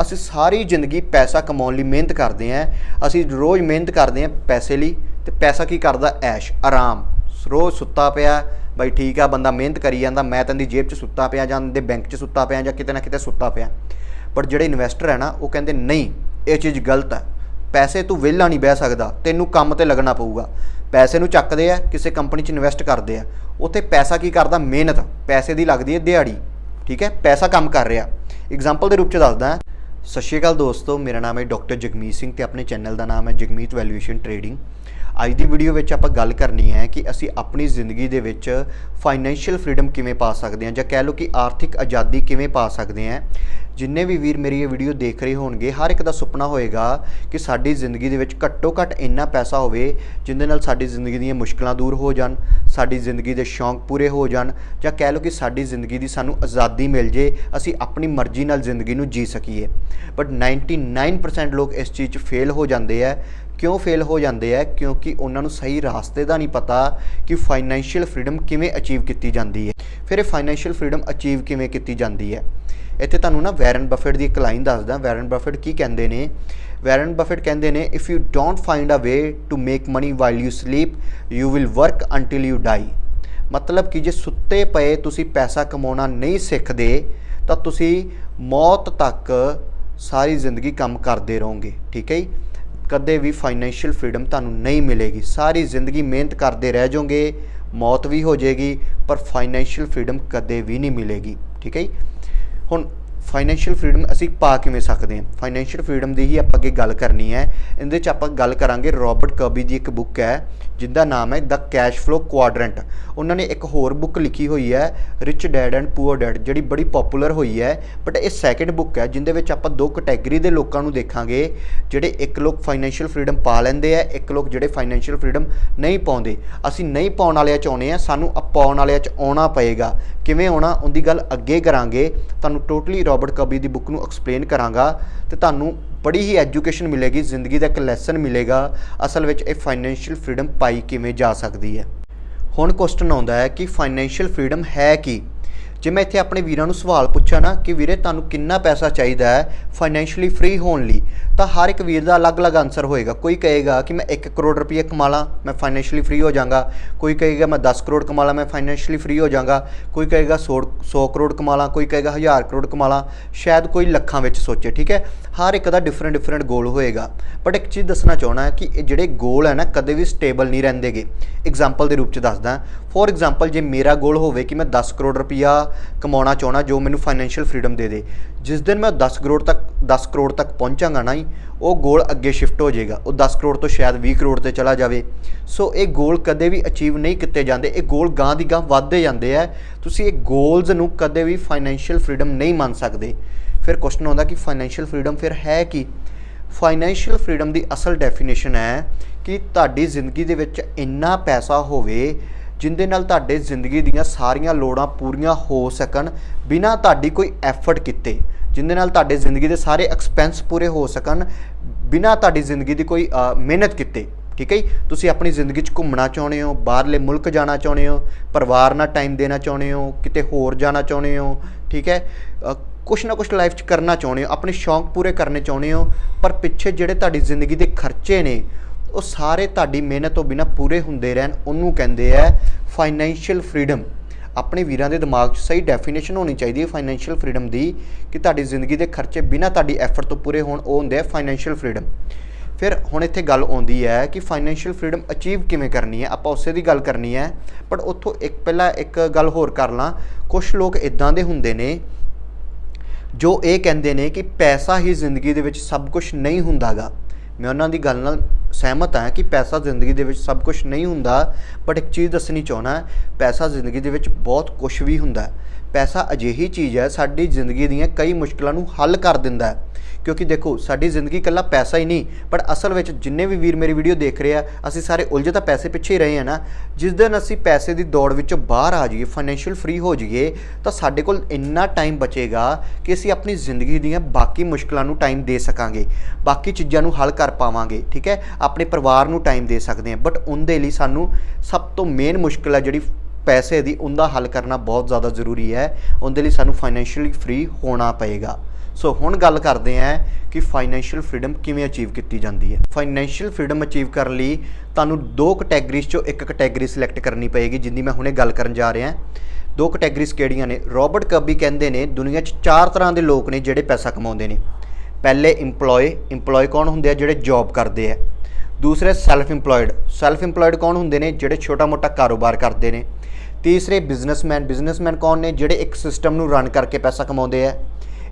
ਅਸੀਂ ਸਾਰੀ ਜ਼ਿੰਦਗੀ ਪੈਸਾ ਕਮਾਉਣ ਲਈ ਮਿਹਨਤ ਕਰਦੇ ਆਂ ਅਸੀਂ ਰੋਜ਼ ਮਿਹਨਤ ਕਰਦੇ ਆਂ ਪੈਸੇ ਲਈ ਤੇ ਪੈਸਾ ਕੀ ਕਰਦਾ? ਐਸ਼, ਆਰਾਮ। ਰੋਜ਼ ਸੁੱਤਾ ਪਿਆ, ਬਈ ਠੀਕ ਆ, ਬੰਦਾ ਮਿਹਨਤ ਕਰੀ ਜਾਂਦਾ, ਮੈਂ ਤਾਂ ਦੀ ਜੇਬ 'ਚ ਸੁੱਤਾ ਪਿਆ ਜਾਂ ਦੇ ਬੈਂਕ 'ਚ ਸੁੱਤਾ ਪਿਆ ਜਾਂ ਕਿਤੇ ਨਾ ਕਿਤੇ ਸੁੱਤਾ ਪਿਆ। ਪਰ ਜਿਹੜੇ ਇਨਵੈਸਟਰ ਹੈ ਨਾ, ਉਹ ਕਹਿੰਦੇ, ਨਹੀਂ, ਇਹ ਚੀਜ਼ ਗਲਤ ਹੈ। ਪੈਸੇ ਤੂੰ ਵਿਹਲਾ ਨਹੀਂ ਬਹਿ ਸਕਦਾ, ਤੈਨੂੰ ਕੰਮ ਤੇ ਲੱਗਣਾ ਪਊਗਾ। ਪੈਸੇ ਨੂੰ ਚੱਕਦੇ ਆ, ਕਿਸੇ ਕੰਪਨੀ 'ਚ ਇਨਵੈਸਟ ਕਰਦੇ ਆ। ਉੱਥੇ ਪੈਸਾ ਕੀ ਕਰਦਾ? ਮਿਹਨਤ। ਪੈਸੇ ਦੀ ਲੱਗਦੀ ਹੈ ਦਿਹਾੜੀ। ਠੀਕ ਹੈ? ਪੈਸਾ ਕੰਮ ਕਰ ਰਿਹਾ। ਐਗਜ਼ਾਮਪਲ ਦੇ ਰੂਪ 'ਚ ਦੱਸਦਾ। ਸਤਿ ਸ਼੍ਰੀ ਅਕਾਲ ਦੋਸਤੋ, ਮੇਰਾ ਨਾਮ ਹੈ ਡਾਕਟਰ ਜਗਮੀਤ ਸਿੰਘ ਤੇ ਆਪਣੇ ਚੈਨਲ ਦਾ ਨਾਮ ਹੈ ਜਗਮੀਤ ਵੈਲਿਊਏਸ਼ਨ ਟ੍ਰੇਡਿੰਗ। ਅੱਜ ਦੀ ਵੀਡੀਓ ਵਿੱਚ ਆਪਾਂ ਗੱਲ ਕਰਨੀ ਹੈ ਕਿ ਅਸੀਂ ਆਪਣੀ ਜ਼ਿੰਦਗੀ ਦੇ ਵਿੱਚ ਫਾਈਨੈਂਸ਼ੀਅਲ ਫਰੀडम ਕਿਵੇਂ ਪਾ ਸਕਦੇ ਹਾਂ ਜਾਂ ਕਹਿ ਲਓ ਕਿ ਆਰਥਿਕ ਆਜ਼ਾਦੀ ਕਿਵੇਂ ਪਾ ਸਕਦੇ ਹਾਂ। ਜਿੰਨੇ ਵੀ ਵੀਰ ਮੇਰੀ ਇਹ ਵੀਡੀਓ ਦੇਖ ਰਹੇ ਹੋਣਗੇ, ਹਰ ਇੱਕ ਦਾ ਸੁਪਨਾ ਹੋਏਗਾ ਕਿ ਸਾਡੀ ਜ਼ਿੰਦਗੀ ਦੇ ਵਿੱਚ ਘੱਟੋ ਘੱਟ ਇੰਨਾ ਪੈਸਾ ਹੋਵੇ ਜਿੰਦੇ ਨਾਲ ਸਾਡੀ ਜ਼ਿੰਦਗੀ ਦੀਆਂ ਮੁਸ਼ਕਲਾਂ ਦੂਰ ਹੋ ਜਾਣ, ਸਾਡੀ ਜ਼ਿੰਦਗੀ ਦੇ ਸ਼ੌਂਕ ਪੂਰੇ ਹੋ ਜਾਣ ਜਾਂ ਕਹਿ ਲਓ ਕਿ ਸਾਡੀ ਜ਼ਿੰਦਗੀ ਦੀ ਸਾਨੂੰ ਆਜ਼ਾਦੀ ਮਿਲ ਜੇ, ਅਸੀਂ ਆਪਣੀ ਮਰਜ਼ੀ ਨਾਲ ਜ਼ਿੰਦਗੀ ਨੂੰ ਜੀ ਸਕੀਏ। ਬਟ 99% ਲੋਕ ਇਸ ਚੀਜ਼ 'ਚ ਫੇਲ ਹੋ ਜਾਂਦੇ ਆ ਕਿਉਂ ਫੇਲ ਹੋ ਜਾਂਦੇ ਆ? ਕਿਉਂਕਿ ਉਹਨਾਂ ਨੂੰ ਸਹੀ ਰਾਸਤੇ ਦਾ ਨਹੀਂ ਪਤਾ ਕਿ ਫਾਈਨੈਂਸ਼ੀਅਲ ਫਰੀडम ਕਿਵੇਂ ਅਚੀਵ ਕੀਤੀ ਜਾਂਦੀ ਹੈ। ਫਿਰ ਇਹ ਫਾਈਨੈਂਸ਼ੀਅਲ ਫਰੀडम ਅਚੀਵ ਕਿਵੇਂ ਕੀਤੀ ਜਾਂਦੀ ਹੈ? ਇੱਥੇ ਤੁਹਾਨੂੰ ਨਾ ਵੈਰਨ ਬਫਟ ਦੀ ਇੱਕ ਲਾਈਨ ਦੱਸਦਾ। ਵੈਰਨ ਬਫਟ ਕੀ ਕਹਿੰਦੇ ਨੇ? ਵੈਰਨ ਬਫਟ ਕਹਿੰਦੇ ਨੇ if you don't find a way to make money while you sleep you will work until you die ਮਤਲਬ ਕਿ ਜੇ ਸੁੱਤੇ ਪਏ ਤੁਸੀਂ ਪੈਸਾ ਕਮਾਉਣਾ ਨਹੀਂ ਸਿੱਖਦੇ, ਤਾਂ ਤੁਸੀਂ ਮੌਤ ਤੱਕ ਸਾਰੀ ਜ਼ਿੰਦਗੀ ਕੰਮ ਕਰਦੇ ਰਹੋਗੇ। ਠੀਕ ਹੈ ਜੀ? ਕਦੇ ਵੀ ਫਾਈਨੈਂਸ਼ੀਅਲ ਫ੍ਰੀडम ਤੁਹਾਨੂੰ ਨਹੀਂ ਮਿਲੇਗੀ। ਸਾਰੀ ਜ਼ਿੰਦਗੀ ਮਿਹਨਤ ਕਰਦੇ ਰਹਿ ਜਾਓਗੇ, ਮੌਤ ਵੀ ਹੋ ਜਾਏਗੀ, ਪਰ ਫਾਈਨੈਂਸ਼ੀਅਲ ਫ੍ਰੀडम ਕਦੇ ਵੀ ਨਹੀਂ ਮਿਲੇਗੀ। ਠੀਕ ਹੈ ਹੁਣ ਫਾਈਨੈਂਸ਼ੀਅਲ ਫ੍ਰੀडम ਅਸੀਂ ਪਾ ਕਿਵੇਂ ਸਕਦੇ ਹਾਂ? ਫਾਈਨੈਂਸ਼ੀਅਲ ਫ੍ਰੀडम ਦੀ ਹੀ ਆਪਾਂ ਅੱਗੇ ਗੱਲ ਕਰਨੀ ਹੈ। ਇਹਦੇ ਵਿੱਚ ਆਪਾਂ ਗੱਲ ਕਰਾਂਗੇ। ਰੌਬਰਟ ਕਰਬੀ ਦੀ ਇੱਕ ਬੁੱਕ ਹੈ ਜਿੰਦਾ ਨਾਮ ਹੈ ਦਾ ਕੈਸ਼ ਫਲੋ ਕੁਆਡਰੈਂਟ ਉਹਨਾਂ ਨੇ ਇੱਕ ਹੋਰ ਬੁੱਕ ਲਿਖੀ ਹੋਈ ਹੈ rich dad and poor dad ਜਿਹੜੀ ਬੜੀ ਪਪੂਲਰ ਹੋਈ ਹੈ। ਬਟ ਇਹ ਸੈਕੰਡ ਬੁੱਕ ਹੈ, ਜਿੰਦੇ ਵਿੱਚ ਆਪਾਂ ਦੋ ਕੈਟਾਗਰੀ ਦੇ ਲੋਕਾਂ ਨੂੰ ਦੇਖਾਂਗੇ, ਜਿਹੜੇ ਇੱਕ ਲੋਕ ਫਾਈਨੈਂਸ਼ੀਅਲ ਫਰੀडम ਪਾ ਲੈਂਦੇ ਆ, ਇੱਕ ਲੋਕ ਜਿਹੜੇ ਫਾਈਨੈਂਸ਼ੀਅਲ ਫਰੀडम ਨਹੀਂ ਪਾਉਂਦੇ। ਅਸੀਂ ਨਹੀਂ ਪਾਉਣ ਵਾਲਿਆਂ ਚ ਆਉਣੇ ਆ, ਸਾਨੂੰ ਅਪਾਉਣ ਵਾਲਿਆਂ ਚ ਆਉਣਾ ਪਏਗਾ। ਕਿਵੇਂ ਆਉਣਾ? ਉਹਦੀ ਗੱਲ ਅੱਗੇ ਕਰਾਂਗੇ। ਤੁਹਾਨੂੰ ਟੋਟਲੀ ਰਾਬਰਟ ਕਬੀ ਦੀ ਬੁੱਕ ਨੂੰ ਐਕਸਪਲੇਨ ਕਰਾਂਗਾ। ਤੇ ਤੁਹਾਨੂੰ ਬੜੀ ਹੀ ਐਜੂਕੇਸ਼ਨ ਮਿਲੇਗੀ, ਜ਼ਿੰਦਗੀ ਦਾ ਇੱਕ ਲੈਸਨ ਮਿਲੇਗਾ, ਅਸਲ ਵਿੱਚ ਇਹ ਫਾਈਨੈਂਸ਼ੀਅਲ ਫਰੀडम ਪਾਈ ਕਿਵੇਂ ਜਾ ਸਕਦੀ ਹੈ। ਹੁਣ ਕੁਐਸਚਨ ਆਉਂਦਾ ਹੈ ਕਿ ਫਾਈਨੈਂਸ਼ੀਅਲ ਫਰੀडम ਹੈ ਕੀ? ਜੇ ਮੈਂ ਇੱਥੇ ਆਪਣੇ ਵੀਰਾਂ ਨੂੰ ਸਵਾਲ ਪੁੱਛਾਂ ਨਾ ਕਿ ਵੀਰੇ, ਤੁਹਾਨੂੰ ਕਿੰਨਾ ਪੈਸਾ ਚਾਹੀਦਾ ਹੈ ਫਾਈਨੈਂਸ਼ੀਅਲੀ ਫਰੀ ਹੋਣ ਲਈ ਤਾਂ ਹਰ ਇੱਕ ਵੀਰ ਦਾ ਅਲੱਗ-ਅਲੱਗ ਆਨਸਰ ਹੋਏਗਾ। ਕੋਈ ਕਹੇਗਾ ਕਿ ਮੈਂ 1 ਕਰੋੜ ਰੁਪਏ ਕਮਾ ਲਾਂ, ਮੈਂ ਫਾਈਨੈਂਸ਼ੀਅਲੀ ਫ੍ਰੀ ਹੋ ਜਾਵਾਂਗਾ ਕੋਈ ਕਹੇਗਾ ਮੈਂ 10 ਕਰੋੜ ਕਮਾ ਲਾਂ, ਮੈਂ ਫਾਈਨੈਂਸ਼ੀਅਲੀ ਫ੍ਰੀ ਹੋ ਜਾਵਾਂਗਾ ਕੋਈ ਕਹੇਗਾ 100 100 ਕਰੋੜ ਕਮਾ ਲਾਂ, ਕੋਈ ਕਹੇਗਾ 1000 ਕਰੋੜ ਕਮਾ ਲਾਂ। ਸ਼ਾਇਦ ਕੋਈ ਲੱਖਾਂ ਵਿੱਚ ਸੋਚੇ, ਠੀਕ ਹੈ? ਹਰ ਇੱਕ ਦਾ ਡਿਫਰੈਂਟ ਡਿਫਰੈਂਟ ਗੋਲ ਹੋਏਗਾ। ਬਟ ਇੱਕ ਚੀਜ਼ ਦੱਸਣਾ ਚਾਹਣਾ ਹੈ ਕਿ ਇਹ ਜਿਹੜੇ ਗੋਲ ਹੈ ਨਾ, ਕਦੇ ਵੀ ਸਟੇਬਲ ਨਹੀਂ ਰਹਿੰਦੇਗੇ। ਐਗਜ਼ਾਮਪਲ ਦੇ ਰੂਪ ਚ ਦੱਸਦਾ। ਫੋਰ ਐਗਜ਼ਾਮਪਲ ਜੇ ਮੇਰਾ ਗੋਲ ਹੋਵੇ ਕਿ ਮੈਂ 10 ਕਰੋੜ ਰੁਪਈਆ ਕਮਾਉਣਾ ਚਾਹਣਾ ਜੋ ਮੈਨੂੰ ਫਾਈਨੈਂਸ਼ੀਅਲ ਫਰੀडम ਦੇ ਦੇ, ਜਿਸ ਦਿਨ ਮੈਂ 10 ਕਰੋੜ ਤੱਕ 10 ਕਰੋੜ ਤੱਕ ਪਹੁੰਚਾਂਗਾ ਨਾ ਹੀ, ਉਹ ਗੋਲ ਅੱਗੇ ਸ਼ਿਫਟ ਹੋ ਜਾਏਗਾ। ਉਹ 10 ਕਰੋੜ ਤੋਂ ਸ਼ਾਇਦ 20 ਕਰੋੜ ਤੇ ਚਲਾ ਜਾਵੇ। ਸੋ ਇਹ ਗੋਲ ਕਦੇ ਵੀ ਅਚੀਵ ਨਹੀਂ ਕੀਤੇ ਜਾਂਦੇ। ਇਹ ਗੋਲ ਗਾਂ ਦੀ ਗਾਂ ਵੱਧਦੇ ਜਾਂਦੇ ਆ। ਤੁਸੀਂ ਇਹ ਗੋਲਸ ਨੂੰ ਕਦੇ ਵੀ ਫਾਈਨੈਂਸ਼ੀਅਲ ਫਰੀडम ਨਹੀਂ ਮੰਨ ਸਕਦੇ। ਫਿਰ ਕੁਐਸਚਨ ਆਉਂਦਾ ਕਿ ਫਾਈਨੈਂਸ਼ੀਅਲ ਫਰੀडम ਫਿਰ ਹੈ ਕੀ? ਫਾਈਨੈਂਸ਼ੀਅਲ ਫਰੀडम ਦੀ ਅਸਲ ਡੈਫੀਨੇਸ਼ਨ ਹੈ ਕਿ ਤੁਹਾਡੀ ਜ਼ਿੰਦਗੀ ਦੇ ਵਿੱਚ ਇੰਨਾ ਪੈਸਾ ਹੋਵੇ, ਜਿੰਦੇ ਨਾਲ ਤੁਹਾਡੇ ਜ਼ਿੰਦਗੀ ਦੀਆਂ ਸਾਰੀਆਂ ਲੋੜਾਂ ਪੂਰੀਆਂ ਹੋ ਸਕਣ, ਬਿਨਾਂ ਤੁਹਾਡੀ ਕੋਈ ਐਫਰਟ ਕੀਤੇ। ਜਿੰਦੇ ਨਾਲ ਤੁਹਾਡੇ ਜ਼ਿੰਦਗੀ ਦੇ ਸਾਰੇ ਐਕਸਪੈਂਸ ਪੂਰੇ ਹੋ ਸਕਣ, ਬਿਨਾਂ ਤੁਹਾਡੀ ਜ਼ਿੰਦਗੀ ਦੀ ਕੋਈ ਮਿਹਨਤ ਕੀਤੇ, ਠੀਕ ਹੈ ਜੀ? ਤੁਸੀਂ ਆਪਣੀ ਜ਼ਿੰਦਗੀ 'ਚ ਘੁੰਮਣਾ ਚਾਹੁੰਦੇ ਹੋ, ਬਾਹਰਲੇ ਮੁਲਕ ਜਾਣਾ ਚਾਹੁੰਦੇ ਹੋ, ਪਰਿਵਾਰ ਨਾਲ ਟਾਈਮ ਦੇਣਾ ਚਾਹੁੰਦੇ ਹੋ, ਕਿਤੇ ਹੋਰ ਜਾਣਾ ਚਾਹੁੰਦੇ ਹੋ, ਠੀਕ ਹੈ? ਕੁਛ ਨਾ ਕੁਛ ਲਾਈਫ 'ਚ ਕਰਨਾ ਚਾਹੁੰਦੇ ਹੋ, ਆਪਣੇ ਸ਼ੌਂਕ ਪੂਰੇ ਕਰਨੇ ਚਾਹੁੰਦੇ ਹੋ, ਪਰ ਪਿੱਛੇ ਜਿਹੜੇ ਤੁਹਾਡੀ ਜ਼ਿੰਦਗੀ ਦੇ ਖਰਚੇ ਨੇ, ਉਹ ਸਾਰੇ ਤੁਹਾਡੀ ਮਿਹਨਤ ਤੋਂ ਬਿਨਾ ਪੂਰੇ ਹੁੰਦੇ ਰਹਿਣ, ਉਹਨੂੰ ਕਹਿੰਦੇ ਆ ਫਾਈਨੈਂਸ਼ੀਅਲ ਫਰੀडम ਆਪਣੇ ਵੀਰਾਂ ਦੇ ਦਿਮਾਗ 'ਚ ਸਹੀ ਡੈਫੀਨੇਸ਼ਨ ਹੋਣੀ ਚਾਹੀਦੀ ਹੈ ਫਾਈਨੈਂਸ਼ੀਅਲ ਫਰੀडम ਦੀ, ਕਿ ਤੁਹਾਡੀ ਜ਼ਿੰਦਗੀ ਦੇ ਖਰਚੇ ਬਿਨਾਂ ਤੁਹਾਡੀ ਐਫਰਟ ਤੋਂ ਪੂਰੇ ਹੋਣ, ਉਹ ਹੁੰਦੇ ਆ ਫਾਈਨੈਂਸ਼ੀਅਲ ਫਰੀडम ਫਿਰ ਹੁਣ ਇੱਥੇ ਗੱਲ ਆਉਂਦੀ ਹੈ ਕਿ ਫਾਈਨੈਂਸ਼ੀਅਲ ਫਰੀडम ਅਚੀਵ ਕਿਵੇਂ ਕਰਨੀ ਹੈ? ਆਪਾਂ ਉਸੇ ਦੀ ਗੱਲ ਕਰਨੀ ਹੈ ਪਰ ਉੱਥੋਂ ਇੱਕ ਪਹਿਲਾਂ ਇੱਕ ਗੱਲ ਹੋਰ ਕਰ ਲਾਂ। ਕੁਝ ਲੋਕ ਇਦਾਂ ਦੇ ਹੁੰਦੇ ਨੇ, ਜੋ ਇਹ ਕਹਿੰਦੇ ਨੇ ਕਿ ਪੈਸਾ ਹੀ ਜ਼ਿੰਦਗੀ ਦੇ ਵਿੱਚ ਸਭ ਕੁਝ ਨਹੀਂ ਹੁੰਦਾਗਾ। ਮੈਂ ਉਹਨਾਂ ਦੀ ਗੱਲ ਨਾਲ ਸਹਿਮਤ ਹਾਂ ਕਿ ਪੈਸਾ ਜ਼ਿੰਦਗੀ ਦੇ ਵਿੱਚ ਸਭ ਕੁਝ ਨਹੀਂ ਹੁੰਦਾ ਬਟ ਇੱਕ ਚੀਜ਼ ਦੱਸਣੀ ਚਾਹਣਾ ਪੈਸਾ ਜ਼ਿੰਦਗੀ ਦੇ ਵਿੱਚ ਬਹੁਤ ਕੁਝ ਵੀ ਹੁੰਦਾ ਪੈਸਾ ਅਜਿਹੀ ਚੀਜ਼ ਹੈ, ਸਾਡੀ ਜ਼ਿੰਦਗੀ ਦੀਆਂ ਕਈ ਮੁਸ਼ਕਲਾਂ ਨੂੰ ਹੱਲ ਕਰ ਦਿੰਦਾ ਹੈ। ਕਿਉਂਕਿ ਦੇਖੋ, ਸਾਡੀ ਜ਼ਿੰਦਗੀ ਇਕੱਲਾ ਪੈਸਾ ਹੀ ਨਹੀਂ ਪਰ ਅਸਲ ਵਿੱਚ ਜਿੰਨੇ ਵੀ ਵੀਰ ਮੇਰੀ ਵੀਡੀਓ ਦੇਖ ਰਹੇ ਆ, ਅਸੀਂ ਸਾਰੇ ਉਲਝੇ ਤਾਂ ਪੈਸੇ ਪਿੱਛੇ ਹੀ ਰਹੇ ਆ ਨਾ। ਜਿਸ ਦਿਨ ਅਸੀਂ ਪੈਸੇ ਦੀ ਦੌੜ ਵਿੱਚੋਂ ਬਾਹਰ ਆ ਜਾਈਏ ਫਾਈਨੈਂਸ਼ੀਅਲ ਫ੍ਰੀ ਹੋ ਜਾਈਏ, ਤਾਂ ਸਾਡੇ ਕੋਲ ਇੰਨਾ ਟਾਈਮ ਬਚੇਗਾ ਕਿ ਅਸੀਂ ਆਪਣੀ ਜ਼ਿੰਦਗੀ ਦੀਆਂ ਬਾਕੀ ਮੁਸ਼ਕਲਾਂ ਨੂੰ ਟਾਈਮ ਦੇ ਸਕਾਂਗੇ, ਬਾਕੀ ਚੀਜ਼ਾਂ ਨੂੰ ਹੱਲ ਕਰ ਪਾਵਾਂਗੇ, ਠੀਕ ਹੈ? ਆਪਣੇ ਪਰਿਵਾਰ ਨੂੰ ਟਾਈਮ ਦੇ ਸਕਦੇ ਹਾਂ। ਬਟ ਉਹਦੇ ਲਈ ਸਾਨੂੰ ਸਭ ਤੋਂ ਮੇਨ ਮੁਸ਼ਕਲ ਹੈ ਜਿਹੜੀ ਪੈਸੇ ਦੀ, ਉਹਦਾ ਹੱਲ ਕਰਨਾ ਬਹੁਤ ਜ਼ਿਆਦਾ ਜ਼ਰੂਰੀ ਹੈ। ਉਹਦੇ ਲਈ ਸਾਨੂੰ ਫਾਈਨੈਂਸ਼ੀਅਲੀ ਫ੍ਰੀ ਹੋਣਾ ਪਏਗਾ। ਸੋ ਹੁਣ ਗੱਲ ਕਰਦੇ ਆਂ ਕਿ ਫਾਈਨੈਂਸ਼ੀਅਲ ਫ੍ਰੀडम ਕਿਵੇਂ ਅਚੀਵ ਕੀਤੀ ਜਾਂਦੀ ਹੈ। ਫਾਈਨੈਂਸ਼ੀਅਲ ਫ੍ਰੀडम ਅਚੀਵ ਕਰਨ ਲਈ ਤੁਹਾਨੂੰ ਦੋ ਕੈਟਾਗਰੀਜ਼ ਚੋਂ ਇੱਕ ਕੈਟਾਗਰੀ ਸਿਲੈਕਟ ਕਰਨੀ ਪਏਗੀ ਜਿੰਦੀ ਮੈਂ ਹੁਣੇ ਗੱਲ ਕਰਨ ਜਾ ਰਿਹਾ। ਦੋ ਕੈਟਾਗਰੀਜ਼ ਕਿਹੜੀਆਂ ਨੇ? ਰੋਬਰਟ ਕਬੀ ਕਹਿੰਦੇ ਨੇ, ਦੁਨੀਆ 'ਚ ਚਾਰ ਤਰ੍ਹਾਂ ਦੇ ਲੋਕ ਨੇ ਜਿਹੜੇ ਪੈਸਾ ਕਮਾਉਂਦੇ ਨੇ। ਪਹਿਲੇ EMPLOYE EMPLOYE ਕੌਣ ਹੁੰਦੇ ਆ? ਜਿਹੜੇ ਜੌਬ ਕਰਦੇ ਆ। ਦੂਸਰੇ ਸੈਲਫ EMPLOYED ਸੈਲਫ EMPLOYED ਕੌਣ ਹੁੰਦੇ ਨੇ? ਜਿਹੜੇ ਛੋਟਾ-ਮੋਟਾ ਕਾਰੋਬਾਰ ਕਰਦੇ ਨੇ। ਤੀਸਰੇ ਬਿਜ਼ਨਸਮੈਨ ਬਿਜ਼ਨਸਮੈਨ ਕੌਣ ਨੇ? ਜਿਹੜੇ ਇੱਕ ਸਿਸਟਮ ਨੂੰ ਰਨ ਕਰਕੇ ਪੈਸਾ ਕਮਾਉਂਦੇ ਆ।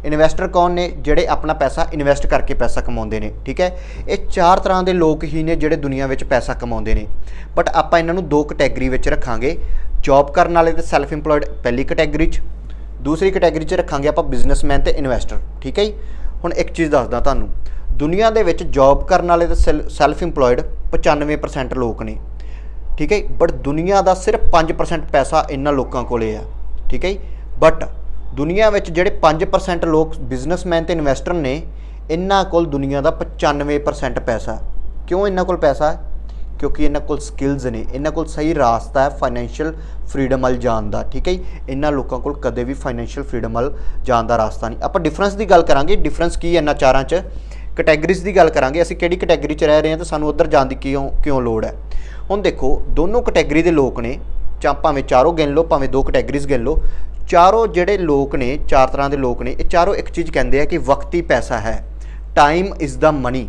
ਇਨਵੈਸਟਰ ਕੌਣ ਨੇ? ਜਿਹੜੇ ਆਪਣਾ ਪੈਸਾ ਇਨਵੈਸਟ ਕਰਕੇ ਪੈਸਾ ਕਮਾਉਂਦੇ ਨੇ। ਠੀਕ ਹੈ? ਇਹ ਚਾਰ ਤਰ੍ਹਾਂ ਦੇ ਲੋਕ ਹੀ ਨੇ ਜਿਹੜੇ ਦੁਨੀਆ ਵਿੱਚ ਪੈਸਾ ਕਮਾਉਂਦੇ ਨੇ। ਬਟ ਆਪਾਂ ਇਹਨਾਂ ਨੂੰ ਦੋ ਕੈਟਾਗਰੀ ਵਿੱਚ ਰੱਖਾਂਗੇ। ਜੌਬ ਕਰਨ ਵਾਲੇ ਤੇ ਸੈਲਫ EMPLOYED ਪਹਿਲੀ ਕੈਟਾਗਰੀ 'ਚ। ਦੂਸਰੀ ਕੈਟਾਗਰੀ 'ਚ ਰੱਖਾਂਗੇ ਆਪਾਂ ਬਿਜ਼ਨਸਮੈਨ ਤੇ ਇਨਵੈਸਟਰ ਠੀਕ ਹੈ ਜੀ? ਹੁਣ ਇੱਕ ਚੀਜ਼ ਦੱਸਦਾ ਤੁਹਾਨੂੰ। ਦੁਨੀਆ ਦੇ ਵਿੱਚ ਜੌਬ ਕਰਨ ਵਾਲੇ ਤੇ ਸੈਲਫ ਇੰਪਲੋਇਡ 95% ਲੋਕ ਨੇ। ਠੀਕ ਹੈ ਬਟ ਦੁਨੀਆ ਦਾ ਸਿਰਫ 5% ਪੈਸਾ ਇਹਨਾਂ ਲੋਕਾਂ ਕੋਲੇ ਆ। ਠੀਕ ਹੈ ਬਟ ਦੁਨੀਆ ਵਿੱਚ ਜਿਹੜੇ 5% ਲੋਕ ਬਿਜ਼ਨਸਮੈਨ ਤੇ ਇਨਵੈਸਟਰ ਨੇ, ਇਹਨਾਂ ਕੋਲ ਦੁਨੀਆ ਦਾ 95% ਪੈਸਾ। ਕਿਉਂ ਇਹਨਾਂ ਕੋਲ ਪੈਸਾ? ਕਿਉਂਕਿ ਇਹਨਾਂ ਕੋਲ ਸਕਿੱਲਸ ਨੇ। ਇਹਨਾਂ ਕੋਲ ਸਹੀ ਰਾਸਤਾ ਹੈ ਫਾਈਨੈਂਸ਼ੀਅਲ ਫਰੀडम ਵੱਲ ਜਾਣ ਦਾ। ਠੀਕ ਹੈ ਇਹਨਾਂ ਲੋਕਾਂ ਕੋਲ ਕਦੇ ਵੀ ਫਾਈਨੈਂਸ਼ੀਅਲ ਫਰੀडम ਵੱਲ ਜਾਣ ਦਾ ਰਾਸਤਾ ਨਹੀਂ। ਆਪਾਂ ਡਿਫਰੈਂਸ ਦੀ ਗੱਲ ਕਰਾਂਗੇ। ਡਿਫਰੈਂਸ ਕੀ ਹੈ ਇਹਨਾਂ ਚਾਰਾਂ 'ਚ? ਕੈਟਾਗਰੀਜ਼ ਦੀ ਗੱਲ ਕਰਾਂਗੇ, ਅਸੀਂ ਕਿਹੜੀ ਕੈਟਾਗਰੀ 'ਚ ਰਹਿ ਰਹੇ ਹਾਂ ਤਾਂ ਸਾਨੂੰ ਉੱਧਰ ਜਾਣ ਦੀ ਕਿਉਂ ਕਿਉਂ ਲੋੜ ਹੈ। ਹੁਣ ਦੇਖੋ, ਦੋਨੋਂ ਕੈਟਾਗਰੀ ਦੇ ਲੋਕ ਨੇ ਚਾਹ ਭਾਵੇਂ ਚਾਰੋਂ ਗਿਣ ਲਓ, ਭਾਵੇਂ ਦੋ ਕੈਟਾਗਰੀਜ਼ ਗਿਣ ਲਓ, ਚਾਰੋਂ ਜਿਹੜੇ ਲੋਕ ਨੇ, ਚਾਰ ਤਰ੍ਹਾਂ ਦੇ ਲੋਕ ਨੇ, ਇਹ ਚਾਰੋਂ ਇੱਕ ਚੀਜ਼ ਕਹਿੰਦੇ ਆ ਕਿ ਵਕਤੀ ਪੈਸਾ ਹੈ time is the money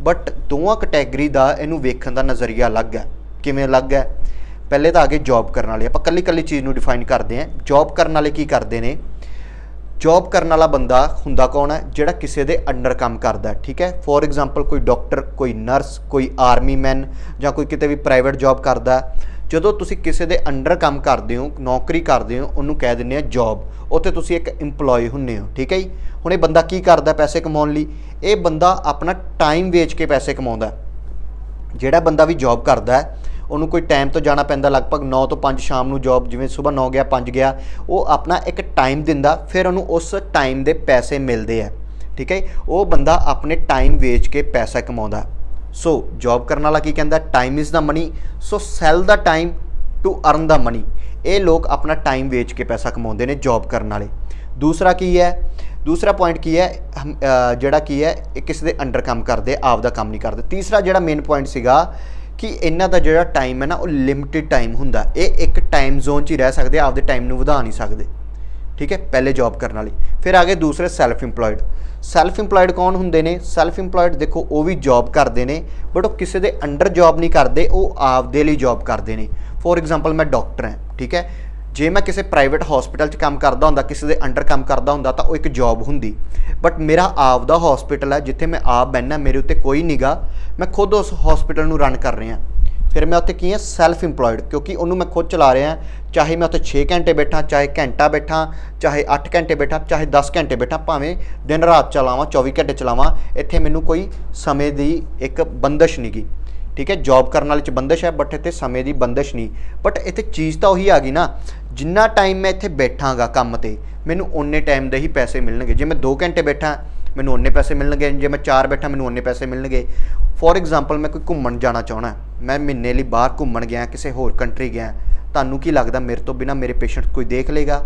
but ਦੋਵਾਂ ਕੈਟਾਗਰੀ ਦਾ ਇਹਨੂੰ ਵੇਖਣ ਦਾ ਨਜ਼ਰੀਆ ਅਲੱਗ ਹੈ। ਕਿਵੇਂ ਅਲੱਗ ਹੈ? ਪਹਿਲੇ ਤਾਂ ਆਗੇ ਜੌਬ ਕਰਨ ਵਾਲੇ, ਆਪਾਂ ਕੱਲੀ ਕੱਲੀ ਚੀਜ਼ ਨੂੰ ਡਿਫਾਈਨ ਕਰਦੇ ਹਾਂ ਜੌਬ ਕਰਨ ਵਾਲੇ ਕੀ ਕਰਦੇ ਨੇ? ਜੌਬ ਕਰਨ ਵਾਲਾ ਬੰਦਾ ਹੁੰਦਾ ਕੌਣ ਹੈ? ਜਿਹੜਾ ਕਿਸੇ ਦੇ ਅੰਡਰ ਕੰਮ ਕਰਦਾ ਠੀਕ ਹੈ? ਫੋਰ ਐਗਜ਼ਾਮਪਲ ਕੋਈ ਡਾਕਟਰ ਕੋਈ ਨਰਸ ਕੋਈ ਆਰਮੀ ਮੈਨ ਜਾਂ ਕੋਈ ਕਿਤੇ ਵੀ ਪ੍ਰਾਈਵੇਟ ਜੌਬ ਕਰਦਾ ਜਦੋਂ ਤੁਸੀਂ ਕਿਸੇ ਦੇ ਅੰਡਰ ਕੰਮ ਕਰਦੇ ਹੋ, ਨੌਕਰੀ ਕਰਦੇ ਹੋ, ਉਹਨੂੰ ਕਹਿ ਦਿੰਦੇ ਆ ਜੌਬ ਉੱਥੇ ਤੁਸੀਂ ਇੱਕ EMPLOYE ਹੁੰਨੇ ਹੋ, ਠੀਕ ਹੈ ਜੀ? ਹੁਣ ਇਹ ਬੰਦਾ ਕੀ ਕਰਦਾ ਪੈਸੇ ਕਮਾਉਣ ਲਈ? ਇਹ ਬੰਦਾ ਆਪਣਾ ਟਾਈਮ ਵੇਚ ਕੇ ਪੈਸੇ ਕਮਾਉਂਦਾ ਜਿਹੜਾ ਬੰਦਾ ਵੀ ਜੌਬ ਕਰਦਾ ਹੈ ਉਹਨੂੰ ਕੋਈ ਟਾਈਮ ਤੋਂ ਜਾਣਾ ਪੈਂਦਾ ਲਗਭਗ 9 ਤੋਂ 5 ਸ਼ਾਮ ਨੂੰ ਜੌਬ ਜਿਵੇਂ ਸਵੇਰ 9 ਗਿਆ 5 ਗਿਆ ਉਹ ਆਪਣਾ ਇੱਕ ਟਾਈਮ ਦਿੰਦਾ ਫਿਰ ਉਹਨੂੰ ਉਸ ਟਾਈਮ ਦੇ ਪੈਸੇ ਮਿਲਦੇ ਆ ਠੀਕ ਹੈ ਉਹ ਬੰਦਾ ਆਪਣੇ ਟਾਈਮ ਵੇਚ ਕੇ ਪੈਸਾ ਕਮਾਉਂਦਾ। ਸੋ ਜੌਬ ਕਰਨ ਵਾਲਾ ਕੀ ਕਹਿੰਦਾ? Time is the money so sell the time to earn the money ਇਹ ਲੋਕ ਆਪਣਾ ਟਾਈਮ ਵੇਚ ਕੇ ਪੈਸਾ ਕਮਾਉਂਦੇ ਨੇ ਜੌਬ ਕਰਨ ਵਾਲੇ। ਦੂਸਰਾ ਕੀ ਹੈ? ਦੂਸਰਾ ਪੁਆਇੰਟ ਕੀ ਹੈ? ਹਮ, ਜਿਹੜਾ ਕੀ ਹੈ? ਇਹ ਕਿਸੇ ਦੇ ਅੰਡਰ ਕੰਮ ਕਰਦੇ ਆਪ ਦਾ ਕੰਮ ਨਹੀਂ ਕਰਦੇ। ਤੀਸਰਾ ਜਿਹੜਾ ਮੇਨ ਪੁਆਇੰਟ ਸੀਗਾ ਕਿ ਇਹਨਾਂ ਦਾ ਜਿਹੜਾ ਟਾਈਮ ਹੈ ਨਾ, ਉਹ ਲਿਮਿਟਿਡ ਟਾਈਮ ਹੁੰਦਾ। ਇਹ ਇੱਕ ਟਾਈਮ ਜ਼ੋਨ 'ਚ ਹੀ ਰਹਿ ਸਕਦੇ ਆਪਦੇ ਟਾਈਮ ਨੂੰ ਵਧਾ ਨਹੀਂ ਸਕਦੇ। ਠੀਕ ਹੈ? ਪਹਿਲੇ ਜੌਬ ਕਰਨ ਵਾਲੀ। ਫਿਰ ਆ ਗਏ ਦੂਸਰੇ ਸੈਲਫ EMPLOYED ਸੈਲਫ EMPLOYED ਕੌਣ ਹੁੰਦੇ ਨੇ? ਸੈਲਫ EMPLOYED ਦੇਖੋ, ਉਹ ਵੀ ਜੌਬ ਕਰਦੇ ਨੇ ਬਟ ਉਹ ਕਿਸੇ ਦੇ ਅੰਡਰ ਜੌਬ ਨਹੀਂ ਕਰਦੇ, ਉਹ ਆਪਦੇ ਲਈ ਜੌਬ ਕਰਦੇ ਨੇ। ਫੋਰ ਐਗਜ਼ਾਮਪਲ ਮੈਂ ਡਾਕਟਰ ਹਾਂ, ਠੀਕ ਹੈ? ਜੇ ਮੈਂ ਕਿਸੇ ਪ੍ਰਾਈਵੇਟ ਹਸਪੀਟਲ 'ਚ ਕੰਮ ਕਰਦਾ ਹੁੰਦਾ, ਕਿਸੇ ਦੇ ਅੰਡਰ ਕੰਮ ਕਰਦਾ ਹੁੰਦਾ, ਤਾਂ ਉਹ ਇੱਕ ਜੌਬ ਹੁੰਦੀ। ਬਟ ਮੇਰਾ ਆਪ ਦਾ ਹਸਪੀਟਲ ਹੈ, ਜਿੱਥੇ ਮੈਂ ਆਪ ਬੈਠਣਾ ਮੇਰੇ ਉੱਤੇ ਕੋਈ ਨਿਗਾ ਮੈਂ ਖੁਦ ਉਸ ਹਸਪੀਟਲ ਨੂੰ ਰਨ ਕਰ ਰਿਹਾ। ਫਿਰ ਮੈਂ ਉੱਥੇ ਕੀ ਹਾਂ? ਸੈਲਫ EMPLOYED ਕਿਉਂਕਿ ਉਹਨੂੰ ਮੈਂ ਖੁਦ ਚਲਾ ਰਿਹਾ। ਚਾਹੇ ਮੈਂ ਉੱਥੇ 6 ਘੰਟੇ ਬੈਠਾ, ਚਾਹੇ ਘੰਟਾ ਬੈਠਾ, ਚਾਹੇ 8 ਘੰਟੇ ਬੈਠਾ, ਚਾਹੇ 10 ਘੰਟੇ ਬੈਠਾ, ਭਾਵੇਂ ਦਿਨ ਰਾਤ ਚਲਾਵਾਂ 24 ਘੰਟੇ ਚਲਾਵਾਂ, ਇੱਥੇ ਮੈਨੂੰ ਕੋਈ ਸਮੇਂ ਦੀ ਇੱਕ ਬੰਦਸ਼ ਨਹੀਂਗੀ ਠੀਕ ਹੈ? ਜੌਬ ਕਰਨ ਵਾਲੇ ਚ ਬੰਦਸ਼ ਹੈ ਬਟ ਇੱਥੇ ਸਮੇਂ ਦੀ ਬੰਦਸ਼ ਨਹੀਂ। ਬਟ ਇੱਥੇ ਚੀਜ਼ ਤਾਂ ਉਹੀ ਆ ਗਈ ਨਾ ਜਿੰਨਾ ਟਾਈਮ ਮੈਂ ਇੱਥੇ ਬੈਠਾਂਗਾ ਕੰਮ ਤੇ, ਮੈਨੂੰ ਓਨੇ ਟਾਈਮ ਦੇ ਹੀ ਪੈਸੇ ਮਿਲਣਗੇ। ਜੇ ਮੈਂ 2 ਘੰਟੇ ਬੈਠਾ, ਮੈਨੂੰ ਓਨੇ ਪੈਸੇ ਮਿਲਣਗੇ। ਜੇ ਮੈਂ 4 ਬੈਠਾ, ਮੈਨੂੰ ਓਨੇ ਪੈਸੇ ਮਿਲਣਗੇ। ਫੋਰ ਐਗਜ਼ਾਮਪਲ ਮੈਂ ਕੋਈ ਘੁੰਮਣ ਜਾਣਾ ਚਾਹਣਾ ਮੈਂ ਮਹੀਨੇ ਲਈ ਬਾਹਰ ਘੁੰਮਣ ਗਿਆ, ਕਿਸੇ ਹੋਰ ਕੰਟਰੀ ਗਿਆ। ਤੁਹਾਨੂੰ ਕੀ ਲੱਗਦਾ, ਮੇਰੇ ਤੋਂ ਬਿਨਾ ਮੇਰੇ ਪੇਸ਼ੈਂਟ ਕੋਈ ਦੇਖ ਲੇਗਾ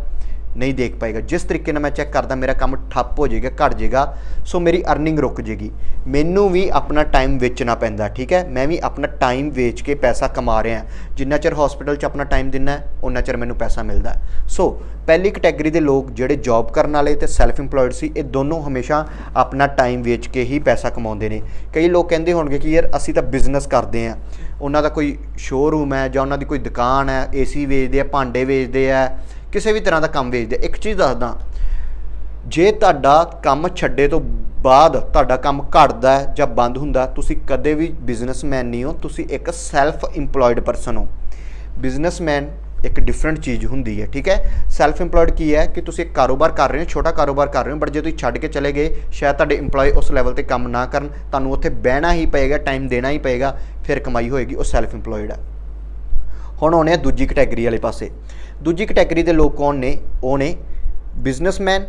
ਨਹੀਂ ਦੇਖ ਪਾਏਗਾ। ਜਿਸ ਤਰੀਕੇ ਨਾਲ ਮੈਂ ਚੈੱਕ ਕਰਦਾ, ਮੇਰਾ ਕੰਮ ਠੱਪ ਹੋ ਜਾਏਗਾ, ਘਟ ਜਾਏਗਾ ਸੋ ਮੇਰੀ ਅਰਨਿੰਗ ਰੁਕ ਜਾਏਗੀ। ਮੈਨੂੰ ਵੀ ਆਪਣਾ ਟਾਈਮ ਵੇਚਣਾ ਪੈਂਦਾ, ਠੀਕ ਹੈ? ਮੈਂ ਵੀ ਆਪਣਾ ਟਾਈਮ ਵੇਚ ਕੇ ਪੈਸਾ ਕਮਾ ਰਿਹਾ ਜਿੰਨਾ ਚਿਰ ਹਸਪੀਟਲ 'ਚ ਆਪਣਾ ਟਾਈਮ ਦਿੰਨਾ ਉਹਨਾਂ ਚਿਰ ਮੈਨੂੰ ਪੈਸਾ ਮਿਲਦਾ ਸੋ ਪਹਿਲੀ ਕੈਟਾਗਰੀ ਦੇ ਲੋਕ ਜਿਹੜੇ ਜੌਬ ਕਰਨ ਵਾਲੇ ਤੇ ਸੈਲਫ EMPLOYED ਸੀ, ਇਹ ਦੋਨੋਂ ਹਮੇਸ਼ਾ ਆਪਣਾ ਟਾਈਮ ਵੇਚ ਕੇ ਹੀ ਪੈਸਾ ਕਮਾਉਂਦੇ ਨੇ। ਕਈ ਲੋਕ ਕਹਿੰਦੇ ਹੋਣਗੇ ਕਿ ਯਾਰ, ਅਸੀਂ ਤਾਂ ਬਿਜ਼ਨਸ ਕਰਦੇ ਆ ਉਹਨਾਂ ਦਾ ਕੋਈ ਸ਼ੋਰੂਮ ਹੈ ਜਾਂ ਉਹਨਾਂ ਦੀ ਕੋਈ ਦੁਕਾਨ ਹੈ ਏਸੀ ਵੇਚਦੇ ਆ, ਭਾਂਡੇ ਵੇਚਦੇ ਆ ਕਿਸੇ ਵੀ ਤਰ੍ਹਾਂ ਦਾ ਕੰਮ ਵੇਚਦੇ ਇੱਕ ਚੀਜ਼ ਦੱਸਦਾ, ਜੇ ਤੁਹਾਡਾ ਕੰਮ ਛੱਡੇ ਤੋਂ ਬਾਅਦ ਤੁਹਾਡਾ ਕੰਮ ਘਟਦਾ ਜਾਂ ਬੰਦ ਹੁੰਦਾ ਤੁਸੀਂ ਕਦੇ ਵੀ ਬਿਜ਼ਨਸਮੈਨ ਨਹੀਂ ਹੋ, ਤੁਸੀਂ ਇੱਕ ਸੈਲਫ EMPLOYED ਪਰਸਨ ਹੋ। ਬਿਜ਼ਨਸਮੈਨ ਇੱਕ ਡਿਫਰੈਂਟ ਚੀਜ਼ ਹੁੰਦੀ ਹੈ, ਠੀਕ ਹੈ? ਸੈਲਫ EMPLOYED ਕੀ ਹੈ? ਕਿ ਤੁਸੀਂ ਇੱਕ ਕਾਰੋਬਾਰ ਕਰ ਰਹੇ ਹੋ, ਛੋਟਾ ਕਾਰੋਬਾਰ ਕਰ ਰਹੇ ਹੋ ਬਟ ਜੇ ਤੁਸੀਂ ਛੱਡ ਕੇ ਚਲੇ ਗਏ, ਸ਼ਾਇਦ ਤੁਹਾਡੇ EMPLOYE ਉਸ ਲੈਵਲ ਤੇ ਕੰਮ ਨਾ ਕਰਨ, ਤੁਹਾਨੂੰ ਉੱਥੇ ਬਹਿਣਾ ਹੀ ਪਏਗਾ ਟਾਈਮ ਦੇਣਾ ਹੀ ਪਏਗਾ, ਫਿਰ ਕਮਾਈ ਹੋਏਗੀ, ਉਹ ਸੈਲਫ EMPLOYED ਹੈ। ਹੁਣ ਆਉਣੇ ਆ ਦੂਜੀ ਕੈਟਾਗਰੀ ਵਾਲੇ ਪਾਸੇ। ਦੂਜੀ ਕੈਟਾਗਰੀ ਦੇ ਲੋਕ ਕੌਣ ਨੇ? ਉਹ ਨੇ ਬਿਜ਼ਨਸਮੈਨ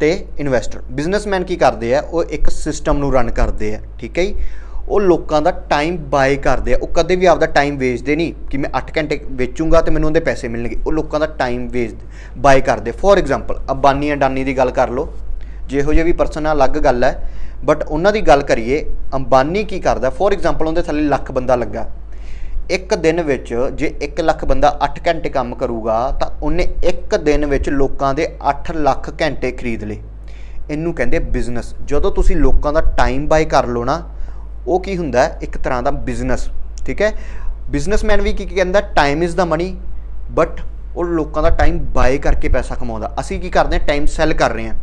ਤੇ ਇਨਵੈਸਟਰ ਬਿਜ਼ਨਸਮੈਨ ਕੀ ਕਰਦੇ ਆ? ਉਹ ਇੱਕ ਸਿਸਟਮ ਨੂੰ ਰਨ ਕਰਦੇ ਆ, ਠੀਕ ਹੈ ਜੀ? ਉਹ ਲੋਕਾਂ ਦਾ ਟਾਈਮ ਬਾਏ ਕਰਦੇ ਆ। ਉਹ ਕਦੇ ਵੀ ਆਪਦਾ ਟਾਈਮ ਵੇਚਦੇ ਨਹੀਂ ਕਿ ਮੈਂ 8 ਘੰਟੇ ਵੇਚੂੰਗਾ ਤੇ ਮੈਨੂੰ ਉਹਦੇ ਪੈਸੇ ਮਿਲਣਗੇ। ਉਹ ਲੋਕਾਂ ਦਾ ਟਾਈਮ ਵੇਚ ਬਾਏ ਕਰਦੇ। ਫੋਰ ਐਗਜ਼ਾਮਪਲ ਅਬਾਨੀ ਅਡਾਨੀ ਦੀ ਗੱਲ ਕਰ ਲਓ। ਜਿਹੋ ਜਿਹੇ ਵੀ ਪਰਸਨ ਆ, ਅਲੱਗ ਗੱਲ ਹੈ। ਬਟ ਉਹਨਾਂ ਦੀ ਗੱਲ ਕਰੀਏ, ਅੰਬਾਨੀ ਕੀ ਕਰਦਾ? ਫੋਰ ਐਗਜ਼ਾਮਪਲ ਉਹਦੇ ਥੱਲੇ ਲੱਖ ਬੰਦਾ ਲੱਗਾ। ਇੱਕ ਦਿਨ ਵਿੱਚ ਜੇ 1 ਲੱਖ ਬੰਦਾ 8 ਘੰਟੇ ਕੰਮ ਕਰੂਗਾ, ਤਾਂ ਉਹਨੇ ਇੱਕ ਦਿਨ ਵਿੱਚ ਲੋਕਾਂ ਦੇ 8 ਲੱਖ ਘੰਟੇ ਖਰੀਦ ਲਏ। ਇਹਨੂੰ ਕਹਿੰਦੇ ਬਿਜ਼ਨਸ। ਜਦੋਂ ਤੁਸੀਂ ਲੋਕਾਂ ਦਾ ਟਾਈਮ ਬਾਈ ਕਰ ਲਓ ਨਾ, ਉਹ ਕੀ ਹੁੰਦਾ ਇੱਕ ਤਰ੍ਹਾਂ ਦਾ ਬਿਜ਼ਨਸ, ਠੀਕ ਹੈ? ਬਿਜ਼ਨਸਮੈਨ ਵੀ ਕੀ ਕਹਿੰਦਾ time is the money but ਉਹ ਲੋਕਾਂ ਦਾ ਟਾਈਮ ਬਾਏ ਕਰਕੇ ਪੈਸਾ ਕਮਾਉਂਦਾ। ਅਸੀਂ ਕੀ ਕਰਦੇ ਹਾਂ? ਟਾਈਮ ਸੈੱਲ ਕਰ ਰਹੇ ਹਾਂ।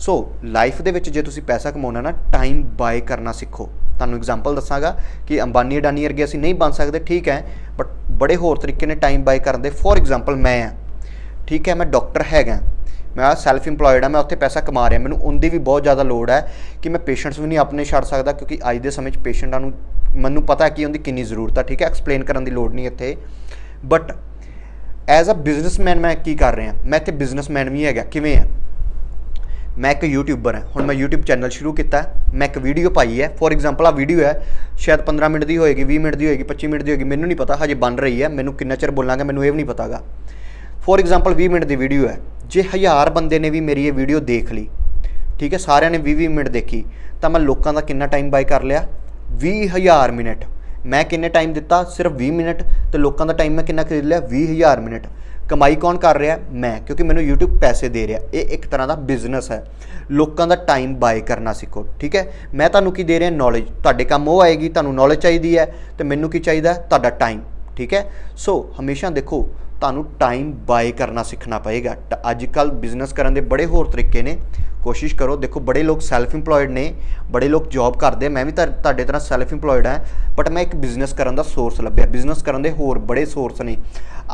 ਸੋ ਲਾਈਫ ਦੇ ਵਿੱਚ ਜੇ ਤੁਸੀਂ ਪੈਸਾ ਕਮਾਉਣਾ ਨਾ ਟਾਈਮ ਬਾਏ ਕਰਨਾ ਸਿੱਖੋ। ਤੁਹਾਨੂੰ ਐਗਜ਼ਾਮਪਲ ਦੱਸਾਂਗਾ ਕਿ ਅੰਬਾਨੀ ਅਡਾਨੀ ਵਰਗੇ ਅਸੀਂ ਨਹੀਂ ਬਣ ਸਕਦੇ, ਠੀਕ ਹੈ ਬਟ ਬੜੇ ਹੋਰ ਤਰੀਕੇ ਨੇ ਟਾਈਮ ਬਾਏ ਕਰਨ ਦੇ। ਫੋਰ ਐਗਜ਼ਾਮਪਲ ਮੈਂ ਆ ਠੀਕ ਹੈ, ਮੈਂ ਡਾਕਟਰ ਹੈਗਾ, ਮੈਂ ਸੈਲਫ ਇੰਪਲੋਇਡ ਆ ਮੈਂ ਉੱਥੇ ਪੈਸਾ ਕਮਾ ਰਿਹਾ, ਮੈਨੂੰ ਉਹਦੀ ਵੀ ਬਹੁਤ ਜ਼ਿਆਦਾ ਲੋੜ ਹੈ ਕਿ ਮੈਂ ਪੇਸ਼ੈਂਟਸ ਵੀ ਨਹੀਂ ਆਪਣੇ ਛੱਡ ਸਕਦਾ, ਕਿਉਂਕਿ ਅੱਜ ਦੇ ਸਮੇਂ 'ਚ ਪੇਸ਼ੈਂਟਾਂ ਨੂੰ ਮੈਨੂੰ ਪਤਾ ਹੈ ਕਿ ਉਹਦੀ ਕਿੰਨੀ ਜ਼ਰੂਰਤ ਆ ਠੀਕ ਹੈ ਐਕਸਪਲੇਨ ਕਰਨ ਦੀ ਲੋੜ ਨਹੀਂ ਇੱਥੇ। ਬਟ ਐਜ਼ ਅ ਬਿਜ਼ਨਸਮੈਨ ਮੈਂ ਕੀ ਕਰ ਰਿਹਾ, ਮੈਂ ਇੱਥੇ ਬਿਜ਼ਨਸਮੈਨ ਵੀ ਹੈਗਾ, ਕਿਵੇਂ ਹੈ? ਮੈਂ ਇੱਕ ਯੂਟਿਊਬਰ ਹਾਂ। ਹੁਣ ਮੈਂ YouTube ਚੈਨਲ ਸ਼ੁਰੂ ਕੀਤਾ ਮੈਂ ਇੱਕ ਵੀਡੀਓ ਪਾਈ ਹੈ। ਫੋਰ ਐਗਜ਼ਾਮਪਲ ਆ ਵੀਡੀਓ ਹੈ। ਸ਼ਾਇਦ 15 ਮਿੰਟ ਦੀ ਹੋਏਗੀ 20 ਮਿੰਟ ਦੀ ਹੋਏਗੀ 25 ਮਿੰਟ ਦੀ ਹੋਏਗੀ, ਮੈਨੂੰ ਨਹੀਂ ਪਤਾ। ਹਜੇ ਬਣ ਰਹੀ ਹੈ। ਮੈਨੂੰ ਕਿੰਨਾ ਚਿਰ ਬੋਲਾਂਗਾ, ਮੈਨੂੰ ਇਹ ਵੀ ਨਹੀਂ ਪਤਾਗਾ। ਫੋਰ ਐਗਜ਼ਾਮਪਲ 20 ਮਿੰਟ ਦੀ ਵੀਡੀਓ ਹੈ। ਜੇ ਹਜ਼ਾਰ ਬੰਦੇ ਨੇ ਵੀ ਮੇਰੀ ਇਹ ਵੀਡੀਓ ਦੇਖ ਲਈ, ਠੀਕ ਹੈ, ਸਾਰਿਆਂ ਨੇ 20-20 ਮਿੰਟ ਦੇਖੀ, ਤਾਂ ਮੈਂ ਲੋਕਾਂ ਦਾ ਕਿੰਨਾ ਟਾਈਮ ਬਾਈ ਕਰ ਲਿਆ? 20000 ਮਿੰਟ। ਮੈਂ ਕਿੰਨੇ ਟਾਈਮ ਦਿੱਤਾ? ਸਿਰਫ 20 ਮਿੰਟ। ਤੇ ਲੋਕਾਂ ਦਾ ਟਾਈਮ ਮੈਂ ਕਿੰਨਾ ਖਰੀਦ ਲਿਆ? 20000 ਮਿੰਟ। ਕਮਾਈ ਕੌਣ ਕਰ ਰਿਹਾ? ਮੈਂ, ਕਿਉਂਕਿ ਮੈਨੂੰ YouTube ਪੈਸੇ ਦੇ ਰਿਹਾ। ਇਹ ਇੱਕ ਤਰ੍ਹਾਂ ਦਾ ਬਿਜ਼ਨਸ ਹੈ। ਲੋਕਾਂ ਦਾ ਟਾਈਮ ਬਾਏ ਕਰਨਾ ਸਿੱਖੋ, ਠੀਕ ਹੈ? ਮੈਂ ਤੁਹਾਨੂੰ ਕੀ ਦੇ ਰਿਹਾ? ਨੌਲੇਜ ਤੁਹਾਡੇ ਕੰਮ ਉਹ ਆਏਗੀ, ਤੁਹਾਨੂੰ ਨੌਲੇਜ ਚਾਹੀਦੀ ਹੈ, ਤੇ ਮੈਨੂੰ ਕੀ ਚਾਹੀਦਾ? ਤੁਹਾਡਾ ਟਾਈਮ ਠੀਕ ਹੈ? ਸੋ ਹਮੇਸ਼ਾ ਦੇਖੋ, ਤੁਹਾਨੂੰ ਟਾਈਮ ਬਾਏ ਕਰਨਾ ਸਿੱਖਣਾ ਪਏਗਾ। ਟ- ਅੱਜ ਕੱਲ ਬਿਜ਼ਨਸ ਕਰਨ ਦੇ ਬੜੇ ਹੋਰ ਤਰੀਕੇ ਨੇ। ਕੋਸ਼ਿਸ਼ ਕਰੋ। ਦੇਖੋ, ਬੜੇ ਲੋਕ ਸੈਲਫ ਇੰਪਲੋਇਡ ਨੇ, ਬੜੇ ਲੋਕ ਜੌਬ ਕਰਦੇ ਮੈਂ ਵੀ ਤਾਂ ਤੁਹਾਡੇ ਤਰ੍ਹਾਂ ਸੈਲਫ ਇੰਪਲੋਇਡ ਹਾਂ ਬਟ ਮੈਂ ਇੱਕ ਬਿਜ਼ਨਸ ਕਰਨ ਦਾ ਸੋਰਸ ਲੱਭਿਆ। ਬਿਜ਼ਨਸ ਕਰਨ ਦੇ ਹੋਰ ਬੜੇ ਸੋਰਸ ਨੇ।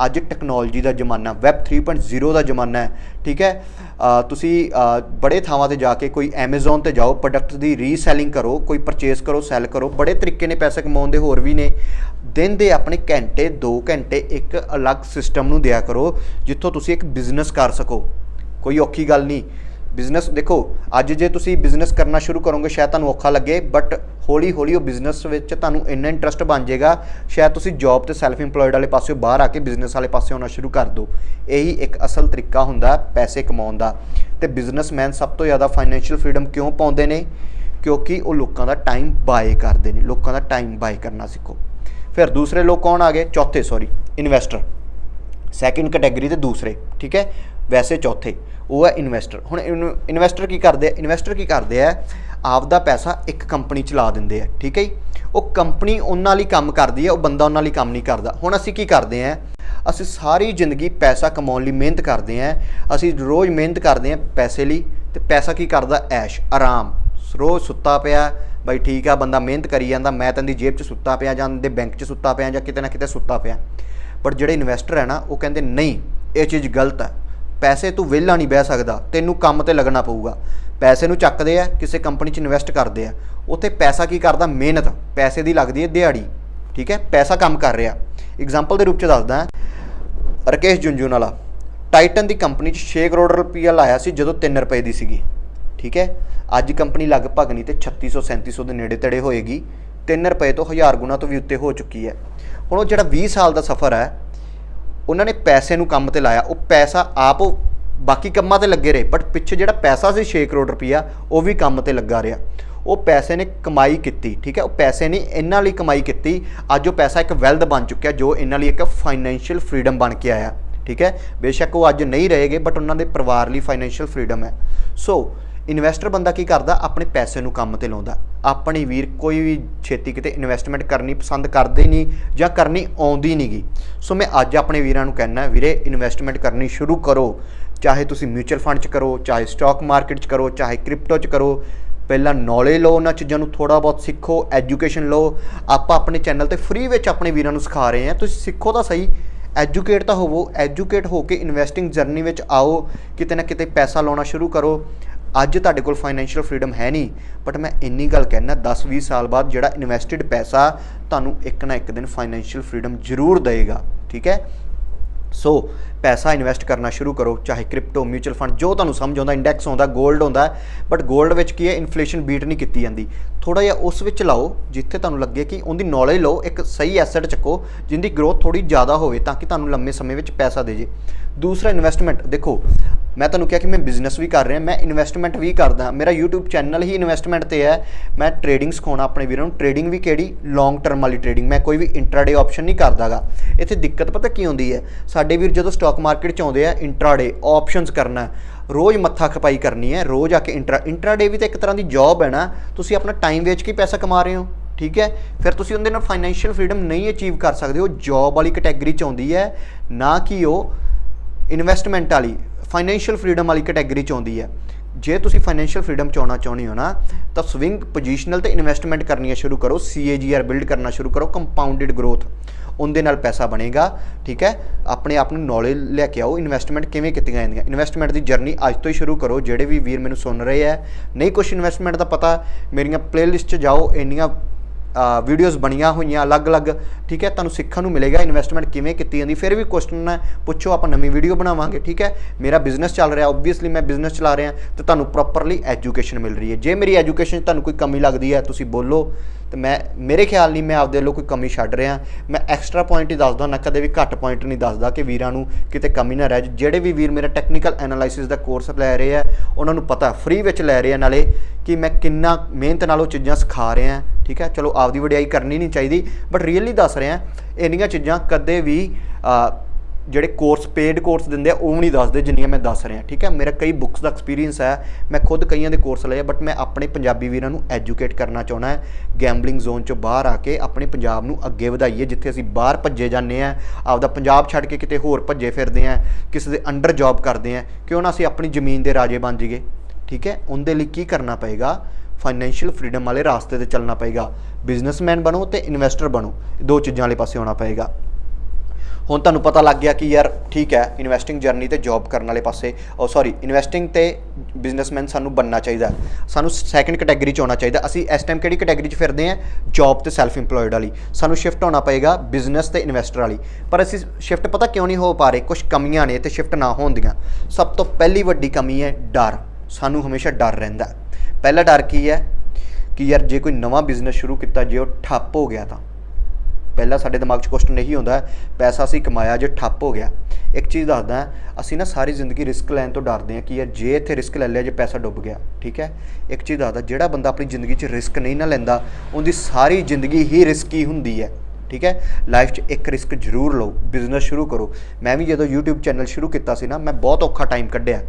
ਅੱਜ ਟੈਕਨੋਲੋਜੀ ਦਾ ਜ਼ਮਾਨਾ ਵੈਬ 3.0 ਦਾ ਜ਼ਮਾਨਾ ਹੈ, ਠੀਕ ਹੈ? ਤੁਸੀਂ ਬੜੇ ਥਾਵਾਂ ਤੇ ਜਾ ਕੇ ਕੋਈ Amazon ਤੇ ਜਾਓ ਪ੍ਰੋਡਕਟ ਦੀ ਰੀਸੈਲਿੰਗ ਕਰੋ, ਕੋਈ ਪਰਚੇਸ ਕਰੋ ਸੈਲ ਕਰੋ। ਬੜੇ ਤਰੀਕੇ ਨੇ ਪੈਸੇ ਕਮਾਉਣ ਦੇ ਹੋਰ ਵੀ ਨੇ। ਦਿਨ ਦੇ ਆਪਣੇ ਘੰਟੇ 2 ਘੰਟੇ ਇੱਕ ਅਲੱਗ ਸਿਸਟਮ ਨੂੰ ਦਿਆ ਕਰੋ, ਜਿੱਥੋਂ ਤੁਸੀਂ ਇੱਕ ਬਿਜ਼ਨਸ ਕਰ ਸਕੋ। ਕੋਈ ਔਖੀ ਗੱਲ ਨਹੀਂ। ਬਿਜ਼ਨਸ, ਦੇਖੋ, ਅੱਜ ਜੇ ਤੁਸੀਂ ਬਿਜ਼ਨਸ ਕਰਨਾ ਸ਼ੁਰੂ ਕਰੋਗੇ, ਸ਼ਾਇਦ ਤੁਹਾਨੂੰ ਔਖਾ ਲੱਗੇ ਬਟ ਹੌਲੀ ਹੌਲੀ ਉਹ ਬਿਜ਼ਨਸ ਵਿੱਚ ਤੁਹਾਨੂੰ ਇੰਨਾ ਇੰਟਰਸਟ ਬਣ ਜਾਏਗਾ, ਸ਼ਾਇਦ ਤੁਸੀਂ ਜੌਬ ਤੇ ਸੈਲਫ ਇੰਪਲੋਇਡ ਵਾਲੇ ਪਾਸਿਓਂ ਬਾਹਰ ਆ ਕੇ ਬਿਜ਼ਨਸ ਵਾਲੇ ਪਾਸੇ ਆਉਣਾ ਸ਼ੁਰੂ ਕਰ ਦਿਓ। ਇਹੀ ਇੱਕ ਅਸਲ ਤਰੀਕਾ ਹੁੰਦਾ ਪੈਸੇ ਕਮਾਉਣ ਦਾ। ਤੇ ਬਿਜ਼ਨਸਮੈਨ ਸਭ ਤੋਂ ਜ਼ਿਆਦਾ ਫਾਈਨੈਂਸ਼ੀਅਲ ਫਰੀडम ਕਿਉਂ ਪਾਉਂਦੇ ਨੇ? ਕਿਉਂਕਿ ਉਹ ਲੋਕਾਂ ਦਾ ਟਾਈਮ ਬਾਏ ਕਰਦੇ ਨੇ, ਲੋਕਾਂ ਦਾ ਟਾਈਮ ਬਾਏ ਕਰਨਾ ਸਿੱਖੋ। ਫਿਰ ਦੂਸਰੇ ਲੋਕ ਕੌਣ ਆ ਗਏ? ਚੌਥੇ ਸੌਰੀ ਇਨਵੈਸਟਰ ਸੈਕਿੰਡ ਕੈਟਾਗਰੀ ਦੇ ਦੂਸਰੇ, ਠੀਕ ਹੈ? ਵੈਸੇ ਚੌਥੇ, ਉਹ ਹੈ ਇਨਵੈਸਟਰ ਹੁਣ ਇਨਵੈਸਟਰ ਕੀ ਕਰਦੇ ਆ? ਇਨਵੈਸਟਰ ਕੀ ਕਰਦੇ ਆ? ਆਪਦਾ ਪੈਸਾ ਇੱਕ ਕੰਪਨੀ ਚ ਲਾ ਦਿੰਦੇ ਆ, ਠੀਕ ਹੈ ਜੀ? ਉਹ ਕੰਪਨੀ ਉਹਨਾਂ ਲਈ ਕੰਮ ਕਰਦੀ ਹੈ ਉਹ ਬੰਦਾ ਉਹਨਾਂ ਲਈ ਕੰਮ ਨਹੀਂ ਕਰਦਾ। ਹੁਣ ਅਸੀਂ ਕੀ ਕਰਦੇ ਆ? ਅਸੀਂ ਸਾਰੀ ਜ਼ਿੰਦਗੀ ਪੈਸਾ ਕਮਾਉਣ ਲਈ ਮਿਹਨਤ ਕਰਦੇ ਆ। ਅਸੀਂ ਰੋਜ਼ ਮਿਹਨਤ ਕਰਦੇ ਆ ਪੈਸੇ ਲਈ, ਤੇ ਪੈਸਾ ਕੀ ਕਰਦਾ? ਐਸ਼ ਆਰਾਮ। ਰੋਜ਼ ਸੁੱਤਾ ਪਿਆ, ਬਈ ਠੀਕ ਆ, ਬੰਦਾ ਮਿਹਨਤ ਕਰੀ ਜਾਂਦਾ, ਮੈਂ ਤਾਂ ਦੀ ਜੇਬ 'ਚ ਸੁੱਤਾ ਪਿਆ ਜਾਂ ਦੇ ਬੈਂਕ 'ਚ ਸੁੱਤਾ ਪਿਆ ਜਾਂ ਕਿਤੇ ਨਾ ਕਿਤੇ ਸੁੱਤਾ ਪਿਆ। ਪਰ ਜਿਹੜੇ ਇਨਵੈਸਟਰ ਹੈ ਨਾ, ਉਹ ਕਹਿੰਦੇ, ਨਹੀਂ, ਇਹ ਚੀਜ਼ ਗਲਤ ਹੈ। ਪੈਸੇ ਤੂੰ ਵਿਹਲਾ ਨਹੀਂ ਬਹਿ ਸਕਦਾ, ਤੈਨੂੰ ਕੰਮ ਤੇ ਲੱਗਣਾ ਪਊਗਾ। ਪੈਸੇ ਨੂੰ ਚੱਕਦੇ ਆ, ਕਿਸੇ ਕੰਪਨੀ 'ਚ ਇਨਵੈਸਟ ਕਰਦੇ ਆ। ਉੱਥੇ ਪੈਸਾ ਕੀ ਕਰਦਾ? ਮਿਹਨਤ, ਪੈਸੇ ਦੀ ਲੱਗਦੀ ਹੈ ਦਿਹਾੜੀ, ਠੀਕ ਹੈ? ਪੈਸਾ ਕੰਮ ਕਰ ਰਿਹਾ। ਐਗਜ਼ਾਮਪਲ ਦੇ ਰੂਪ 'ਚ ਦੱਸਦਾ ਰਕੇਸ਼ ਜੁੰਜੂਨਵਾਲਾ ਟਾਈਟਨ ਦੀ ਕੰਪਨੀ 'ਚ 6 ਕਰੋੜ ਰੁਪਈਆ ਲਾਇਆ ਸੀ ਜਦੋਂ 3 ਰੁਪਏ ਦੀ ਸੀਗੀ, ਠੀਕ ਹੈ? ਅੱਜ ਕੰਪਨੀ ਲਗਭਗ ਨਹੀਂ ਤੇ 3600 3700 ਦੇ ਨੇੜੇ ਤੇੜੇ ਹੋਏਗੀ। 3 ਰੁਪਏ ਤੋਂ 1000 ਗੁਣਾ ਤੋਂ ਵੀ ਉੱਤੇ ਹੋ ਚੁੱਕੀ ਹੈ। ਹੁਣ ਉਹ ਜਿਹੜਾ 20 ਸਾਲ ਦਾ ਸਫ਼ਰ ਹੈ ਉਹਨਾਂ ਨੇ ਪੈਸੇ ਨੂੰ ਕੰਮ ਤੇ ਲਾਇਆ, ਉਹ ਪੈਸਾ ਆਪ ਬਾਕੀ ਕੰਮਾਂ ਤੇ ਲੱਗੇ ਰਹੇ ਬਟ ਪਿੱਛੇ ਜਿਹੜਾ ਪੈਸਾ ਸੀ 6 ਕਰੋੜ ਰੁਪਇਆ ਉਹ ਵੀ ਕੰਮ ਤੇ ਲੱਗਾ ਰਿਹਾ। ਉਹ ਪੈਸੇ ਨੇ ਕਮਾਈ ਕੀਤੀ, ਠੀਕ ਹੈ? ਉਹ ਪੈਸੇ ਨੇ ਇਹਨਾਂ ਲਈ ਕਮਾਈ ਕੀਤੀ, ਅੱਜ ਉਹ ਪੈਸਾ ਇੱਕ ਵੈਲਥ ਬਣ ਚੁੱਕਿਆ, ਜੋ ਇਹਨਾਂ ਲਈ ਇੱਕ ਫਾਈਨੈਂਸ਼ੀਅਲ ਫਰੀडम ਬਣ ਕੇ ਆਇਆ, ਠੀਕ ਹੈ? ਬੇਸ਼ੱਕ ਉਹ ਅੱਜ ਨਹੀਂ ਰਹੇਗੇ ਬਟ ਉਹਨਾਂ ਦੇ ਪਰਿਵਾਰ ਲਈ ਫਾਈਨੈਂਸ਼ੀਅਲ ਫਰੀडम ਹੈ। ਸੋ ਇਨਵੈਸਟਰ ਬੰਦਾ ਕੀ ਕਰਦਾ? ਆਪਣੇ ਪੈਸੇ ਨੂੰ ਕੰਮ ਤੇ ਲਾਉਂਦਾ। ਆਪਣੀ ਵੀਰ ਕੋਈ ਵੀ ਛੇਤੀ ਕਿਤੇ ਇਨਵੈਸਟਮੈਂਟ ਕਰਨੀ ਪਸੰਦ ਕਰਦੇ ਨਹੀਂ ਜਾਂ ਕਰਨੀ ਆਉਂਦੀ ਨਹੀਂਗੀ ਸੋ ਮੈਂ ਅੱਜ ਆਪਣੇ ਵੀਰਾਂ ਨੂੰ ਕਹਿਣਾ ਵੀਰੇ ਇਨਵੈਸਟਮੈਂਟ ਕਰਨੀ ਸ਼ੁਰੂ ਕਰੋ। ਚਾਹੇ ਤੁਸੀਂ ਮਿਊਚੁਅਲ ਫੰਡ 'ਚ ਕਰੋ, ਚਾਹੇ ਸਟਾਕ ਮਾਰਕੀਟ 'ਚ ਕਰੋ, ਚਾਹੇ ਕ੍ਰਿਪਟੋ 'ਚ ਕਰੋ। ਪਹਿਲਾਂ ਨੌਲੇਜ ਲਓ ਉਹਨਾਂ ਚੀਜ਼ਾਂ ਨੂੰ ਥੋੜਾ ਬਹੁਤ ਸਿੱਖੋ ਐਜੂਕੇਸ਼ਨ ਲਓ। ਆਪਾਂ ਆਪਣੇ ਚੈਨਲ ਤੇ ਫ੍ਰੀ ਵਿੱਚ ਆਪਣੇ ਵੀਰਾਂ ਨੂੰ ਸਿਖਾ ਰਹੇ ਹਾਂ। ਤੁਸੀਂ ਸਿੱਖੋ ਤਾਂ ਸਹੀ। ਐਜੂਕੇਟ ਤਾਂ ਹੋਵੋ। ਐਜੂਕੇਟ ਹੋ ਕੇ ਇਨਵੈਸਟਿੰਗ ਜਰਨੀ ਵਿੱਚ ਆਓ। ਕਿਤੇ ਨਾ ਕਿਤੇ ਪੈਸਾ ਲਾਉਣਾ ਸ਼ੁਰੂ ਕਰੋ। ਅੱਜ ਤੁਹਾਡੇ ਕੋਲ ਫਾਈਨੈਂਸ਼ੀਅਲ ਫਰੀडम ਹੈ ਨਹੀਂ ਬਟ ਮੈਂ ਇੰਨੀ ਗੱਲ ਕਹਿਣਾ 10-20 ਸਾਲ ਬਾਅਦ ਜਿਹੜਾ ਇਨਵੈਸਟਿਡ ਪੈਸਾ ਤੁਹਾਨੂੰ ਇੱਕ ਨਾ ਇੱਕ ਦਿਨ ਫਾਈਨੈਂਸ਼ੀਅਲ ਫਰੀडम ਜ਼ਰੂਰ ਦੇਵੇਗਾ, ਠੀਕ ਹੈ? ਸੋ ਪੈਸਾ ਇਨਵੈਸਟ ਕਰਨਾ ਸ਼ੁਰੂ ਕਰੋ, ਚਾਹੇ ਕ੍ਰਿਪਟੋ ਮਿਊਚੁਅਲ ਫੰਡ ਜੋ ਤੁਹਾਨੂੰ ਸਮਝ ਆਉਂਦਾ ਇੰਡੈਕਸ ਆਉਂਦਾ 골ਡ ਆਉਂਦਾ ਬਟ 골ਡ ਵਿੱਚ ਕੀ ਹੈ ਇਨਫਲੇਸ਼ਨ ਬੀਟ ਨਹੀਂ ਕੀਤੀ ਜਾਂਦੀ। ਥੋੜਾ ਜਿਹਾ ਉਸ ਵਿੱਚ ਲਾਓ, ਜਿੱਥੇ ਤੁਹਾਨੂੰ ਲੱਗੇ ਕਿ ਉਹਦੀ ਨੌਲੇਜ ਲਓ, ਇੱਕ ਸਹੀ ਐਸੈਟ ਚੱਕੋ, ਜਿੰਦੀ ਗਰੋਥ ਥੋੜੀ ਜ਼ਿਆਦਾ ਹੋਵੇ, ਤਾਂ ਕਿ ਤੁਹਾਨੂੰ ਲੰਮੇ ਸਮੇਂ ਵਿੱਚ ਪੈਸਾ ਦੇ ਜੇ। ਦੂਸਰਾ ਇਨਵੈਸਟਮੈਂਟ ਦੇਖੋ, ਮੈਂ ਤੁਹਾਨੂੰ ਕਿਹਾ ਕਿ ਮੈਂ ਬਿਜ਼ਨਸ ਵੀ ਕਰ ਰਿਹਾ, ਮੈਂ ਇਨਵੈਸਟਮੈਂਟ ਵੀ ਕਰਦਾ, ਮੇਰਾ YouTube ਚੈਨਲ ਹੀ ਇਨਵੈਸਟਮੈਂਟ ਤੇ ਹੈ। ਮੈਂ ਟ੍ਰੇਡਿੰਗ ਸਿਖਾਉਣਾ ਆਪਣੇ ਵੀਰਾਂ ਨੂੰ ਟ੍ਰੇਡਿੰਗ ਵੀ ਕਿਹੜੀ? ਲੌਂਗ ਟਰਮ ਵਾਲੀ ਟ੍ਰੇਡਿੰਗ ਮੈਂ ਕੋਈ ਵੀ ਇੰਟਰਾਡੇ ਆਪਸ਼ਨ ਨਹੀਂ ਕਰਦਾਗਾ। ਇੱਥੇ ਦਿੱਕਤ ਪਤਾ ਕੀ ਹੁੰਦੀ ਹੈ? ਸਾਡੇ ਵੀਰ ਜਦੋਂ ਸਟਾਕ ਸਟਾਕ ਮਾਰਕੀਟ ਚ ਆਉਂਦੇ ਆ ਇੰਟਰਾਡੇ ਆਪਸ਼ਨਸ ਕਰਨਾ ਰੋਜ਼ ਮੱਥਾ ਖਪਾਈ ਕਰਨੀ ਹੈ, ਰੋਜ਼ ਆ ਕੇ ਇੰਟਰਾ ਇੰਟਰਾਡੇ ਵੀ ਤਾਂ ਇੱਕ ਤਰ੍ਹਾਂ ਦੀ ਜੌਬ ਹੈ ਨਾ, ਤੁਸੀਂ ਆਪਣਾ ਟਾਈਮ ਵੇਚ ਕੇ ਪੈਸਾ ਕਮਾ ਰਹੇ ਹੋ? ਠੀਕ ਹੈ? ਫਿਰ ਤੁਸੀਂ ਉਹਦੇ ਨਾਲ ਫਾਈਨੈਂਸ਼ੀਅਲ ਫਰੀडम ਨਹੀਂ ਅਚੀਵ ਕਰ ਸਕਦੇ, ਉਹ ਜੌਬ ਵਾਲੀ ਕੈਟਾਗਰੀ ਚ ਆਉਂਦੀ ਹੈ, ਨਾ ਕਿ ਉਹ ਇਨਵੈਸਟਮੈਂਟ ਵਾਲੀ ਫਾਈਨੈਂਸ਼ੀਅਲ ਫਰੀडम ਵਾਲੀ ਕੈਟਾਗਰੀ ਚ ਆਉਂਦੀ ਹੈ। ਜੇ ਤੁਸੀਂ ਫਾਈਨੈਂਸ਼ੀਅਲ ਫਰੀडम ਚਾਉਣਾ ਚਾਹੁੰਦੇ ਹੋ ਨਾ, ਤਾਂ ਸਵਿੰਗ ਪੋਜੀਸ਼ਨਲ ਤੇ ਇਨਵੈਸਟਮੈਂਟ ਕਰਨੀਆਂ ਸ਼ੁਰੂ ਕਰੋ CAGR ਬਿਲਡ ਕਰਨਾ ਸ਼ੁਰੂ ਕਰੋ ਕੰਪਾਊਂਡਡ ਗਰੋਥ ਉਹਦੇ ਨਾਲ ਪੈਸਾ ਬਣੇਗਾ, ਠੀਕ ਹੈ? ਆਪਣੇ ਆਪ ਨੂੰ ਨੌਲੇਜ ਲੈ ਕੇ ਆਓ ਇਨਵੈਸਟਮੈਂਟ ਕਿਵੇਂ ਕੀਤੀਆਂ ਜਾਂਦੀਆਂ। ਇਨਵੈਸਟਮੈਂਟ ਦੀ ਜਰਨੀ ਅੱਜ ਤੋਂ ਹੀ ਸ਼ੁਰੂ ਕਰੋ, ਜਿਹੜੇ ਵੀ ਵੀਰ ਮੈਨੂੰ ਸੁਣ ਰਹੇ ਆ ਨਹੀਂ ਕੁਝ ਇਨਵੈਸਟਮੈਂਟ ਦਾ ਪਤਾ, ਮੇਰੀਆਂ ਪਲੇਲਿਸਟ 'ਚ ਜਾਓ, ਇੰਨੀਆਂ ਵੀਡੀਓਜ਼ ਬਣੀਆਂ ਹੋਈਆਂ ਅਲੱਗ-ਅਲੱਗ, ਠੀਕ ਹੈ? ਤੁਹਾਨੂੰ ਸਿੱਖਣ ਨੂੰ ਮਿਲੇਗਾ ਇਨਵੈਸਟਮੈਂਟ ਕਿਵੇਂ ਕੀਤੀ ਜਾਂਦੀ, ਫਿਰ ਵੀ ਕੁਐਸਚਨ ਹੈ, ਪੁੱਛੋ, ਆਪਾਂ ਨਵੀਂ ਵੀਡੀਓ ਬਣਾਵਾਂਗੇ, ਠੀਕ ਹੈ? ਮੇਰਾ ਬਿਜ਼ਨਸ ਚੱਲ ਰਿਹਾ ਆਬਵੀਅਸਲੀ ਮੈਂ ਬਿਜ਼ਨਸ ਚਲਾ ਰਿਹਾ, ਤੇ ਤੁਹਾਨੂੰ ਪ੍ਰੋਪਰਲੀ ਐਜੂਕੇਸ਼ਨ ਮਿਲ ਰਹੀ ਹੈ। ਜੇ ਮੇਰੀ ਐਜੂਕੇਸ਼ਨ 'ਚ ਤੁਹਾਨੂੰ ਕੋਈ ਕਮੀ ਲੱਗਦੀ ਹੈ, ਤੁਸੀਂ ਬੋਲੋ ਤੇ ਮੈਂ, ਮੇਰੇ ਖਿਆਲ ਨਹੀਂ ਮੈਂ ਆਪਦੇ ਵੱਲੋਂ ਕੋਈ ਕਮੀ ਛੱਡ ਰਿਹਾ। ਮੈਂ ਐਕਸਟਰਾ ਪੁਆਇੰਟ ਹੀ ਦੱਸਦਾ ਨਾ, ਕਦੇ ਵੀ ਘੱਟ ਪੁਆਇੰਟ ਨਹੀਂ ਦੱਸਦਾ ਕਿ ਵੀਰਾਂ ਨੂੰ ਕਿਤੇ ਕਮੀ ਨਾ ਰਹਿ ਜਾਏ ਜਿਹੜੇ ਵੀ ਵੀਰ ਮੇਰਾ ਟੈਕਨੀਕਲ ਐਨਾਲਾਈਸਿਸ ਦਾ ਕੋਰਸ ਲੈ ਰਹੇ ਆ, ਉਹਨਾਂ ਨੂੰ ਪਤਾ ਫ੍ਰੀ ਵਿੱਚ ਲੈ ਰਹੇ ਆ ਨਾਲੇ ਕਿ ਮੈਂ ਕਿੰਨਾ ਮਿਹਨਤ ਨਾਲ ਉਹ ਚੀਜ਼ਾਂ ਸਿਖਾ ਰਿਹਾ ਠੀਕ ਹੈ? ਚਲੋ, ਆਪਦੀ ਵਡਿਆਈ ਕਰਨੀ ਨਹੀਂ ਚਾਹੀਦੀ ਬਟ ਰੀਅਲੀ ਦੱਸ ਰਿਹਾ, ਇੰਨੀਆਂ ਚੀਜ਼ਾਂ ਕਦੇ ਵੀ ਜਿਹੜੇ ਕੋਰਸ ਪੇਡ ਕੋਰਸ ਦਿੰਦੇ ਆ, ਉਹ ਨਹੀਂ ਦੱਸਦੇ ਜਿੰਨੀਆਂ ਮੈਂ ਦੱਸ ਰਿਹਾ, ਠੀਕ ਹੈ? ਮੇਰਾ ਕਈ ਬੁੱਕਸ ਦਾ ਐਕਸਪੀਰੀਅੰਸ ਹੈ, ਮੈਂ ਖੁਦ ਕਈਆਂ ਦੇ ਕੋਰਸ ਲਏ ਬਟ ਮੈਂ ਆਪਣੇ ਪੰਜਾਬੀ ਵੀਰਾਂ ਨੂੰ ਐਜੂਕੇਟ ਕਰਨਾ ਚਾਹੁੰਦਾ ਹੈ ਗੈਂਬਲਿੰਗ ਜ਼ੋਨ ਚੋਂ ਬਾਹਰ ਆ ਕੇ ਆਪਣੇ ਪੰਜਾਬ ਨੂੰ ਅੱਗੇ ਵਧਾਈਏ, ਜਿੱਥੇ ਅਸੀਂ ਬਾਹਰ ਭੱਜੇ ਜਾਂਦੇ ਆ ਆਪਦਾ ਪੰਜਾਬ ਛੱਡ ਕੇ ਕਿਤੇ ਹੋਰ ਭੱਜੇ ਫਿਰਦੇ ਆ ਕਿਸੇ ਦੇ ਅੰਡਰ ਜੌਬ ਕਰਦੇ ਆ ਕਿਉਂ ਨਾ ਅਸੀਂ ਆਪਣੀ ਜ਼ਮੀਨ ਦੇ ਰਾਜੇ ਬਣ ਜਾਈਏ, ਠੀਕ ਹੈ? ਉਹਦੇ ਲਈ ਕੀ ਕਰਨਾ ਪਏਗਾ? ਫਾਈਨੈਂਸ਼ੀਅਲ ਫਰੀडम ਵਾਲੇ ਰਾਸਤੇ ਤੇ ਚੱਲਣਾ ਪਏਗਾ। ਬਿਜ਼ਨਸਮੈਨ ਬਣੋ ਤੇ ਇਨਵੈਸਟਰ ਬਣੋ ਦੋ ਚੀਜ਼ਾਂ ਵਾਲੇ ਪਾਸੇ ਆਉਣਾ ਪਏਗਾ। ਹੁਣ ਤੁਹਾਨੂੰ ਪਤਾ ਲੱਗ ਗਿਆ ਕਿ ਯਾਰ ਠੀਕ ਹੈ ਇਨਵੈਸਟਿੰਗ ਜਰਨੀ ਤੇ ਜੌਬ ਕਰਨ ਵਾਲੇ ਪਾਸੇ, ਉਹ ਸੌਰੀ ਇਨਵੈਸਟਿੰਗ ਤੇ ਬਿਜ਼ਨਸਮੈਨ ਸਾਨੂੰ ਬੰਨਣਾ ਚਾਹੀਦਾ ਸਾਨੂੰ ਸੈਕੰਡ ਕੈਟਾਗਰੀ ਚ ਆਉਣਾ ਚਾਹੀਦਾ। ਅਸੀਂ ਇਸ ਟਾਈਮ ਕਿਹੜੀ ਕੈਟਾਗਰੀ ਚ ਫਿਰਦੇ ਹਾਂ? ਜੌਬ ਤੇ ਸੈਲਫ ਇੰਪਲੋਇਡ ਵਾਲੀ। ਸਾਨੂੰ ਸ਼ਿਫਟ ਹੋਣਾ ਪਏਗਾ ਬਿਜ਼ਨਸ ਤੇ ਇਨਵੈਸਟਰ ਵਾਲੀ। ਪਰ ਅਸੀਂ ਸ਼ਿਫਟ ਪਤਾ ਕਿਉਂ ਨਹੀਂ ਹੋ ਪਾ ਰਹੇ? ਕੁਝ ਕਮੀਆਂ ਨੇ ਤੇ ਸ਼ਿਫਟ ਨਾ ਹੋਣ ਦੀਆਂ। ਸਭ ਤੋਂ ਪਹਿਲੀ ਵੱਡੀ ਕਮੀ ਹੈ ਡਰ। ਸਾਨੂੰ ਹਮੇਸ਼ਾ ਡਰ ਰਹਿੰਦਾ ਪਹਿਲਾ ਡਰ ਕੀ ਹੈ? ਕਿ ਯਾਰ ਜੇ ਕੋਈ ਨਵਾਂ ਬਿਜ਼ਨਸ ਸ਼ੁਰੂ ਕੀਤਾ, ਜੇ ਉਹ ਠੱਪ ਹੋ ਗਿਆ ਤਾਂ। ਪਹਿਲਾਂ ਸਾਡੇ ਦਿਮਾਗ 'ਚ ਕੁਐਸਚਨ ਇਹੀ ਹੁੰਦਾ ਪੈਸਾ ਅਸੀਂ ਕਮਾਇਆ ਜੇ ਠੱਪ ਹੋ ਗਿਆ। ਇੱਕ ਚੀਜ਼ ਦੱਸਦਾ ਅਸੀਂ ਨਾ ਸਾਰੀ ਜ਼ਿੰਦਗੀ ਰਿਸਕ ਲੈਣ ਤੋਂ ਡਰਦੇ ਹਾਂ ਕਿ ਯਾਰ ਜੇ ਇੱਥੇ ਰਿਸਕ ਲੈ ਲਿਆ ਜੇ ਪੈਸਾ ਡੁੱਬ ਗਿਆ, ਠੀਕ ਹੈ? ਇੱਕ ਚੀਜ਼ ਦੱਸਦਾ, ਜਿਹੜਾ ਬੰਦਾ ਆਪਣੀ ਜ਼ਿੰਦਗੀ 'ਚ ਰਿਸਕ ਨਹੀਂ ਨਾ ਲੈਂਦਾ, ਉਹਦੀ ਸਾਰੀ ਜ਼ਿੰਦਗੀ ਹੀ ਰਿਸਕੀ ਹੁੰਦੀ ਹੈ, ਠੀਕ ਹੈ? ਲਾਈਫ 'ਚ ਇੱਕ ਰਿਸਕ ਜ਼ਰੂਰ ਲਓ ਬਿਜ਼ਨਸ ਸ਼ੁਰੂ ਕਰੋ। ਮੈਂ ਵੀ ਜਦੋਂ YouTube ਚੈਨਲ ਸ਼ੁਰੂ ਕੀਤਾ ਸੀ ਨਾ, ਮੈਂ ਬਹੁਤ ਔਖਾ ਟਾਈਮ ਕੱਢਿਆ।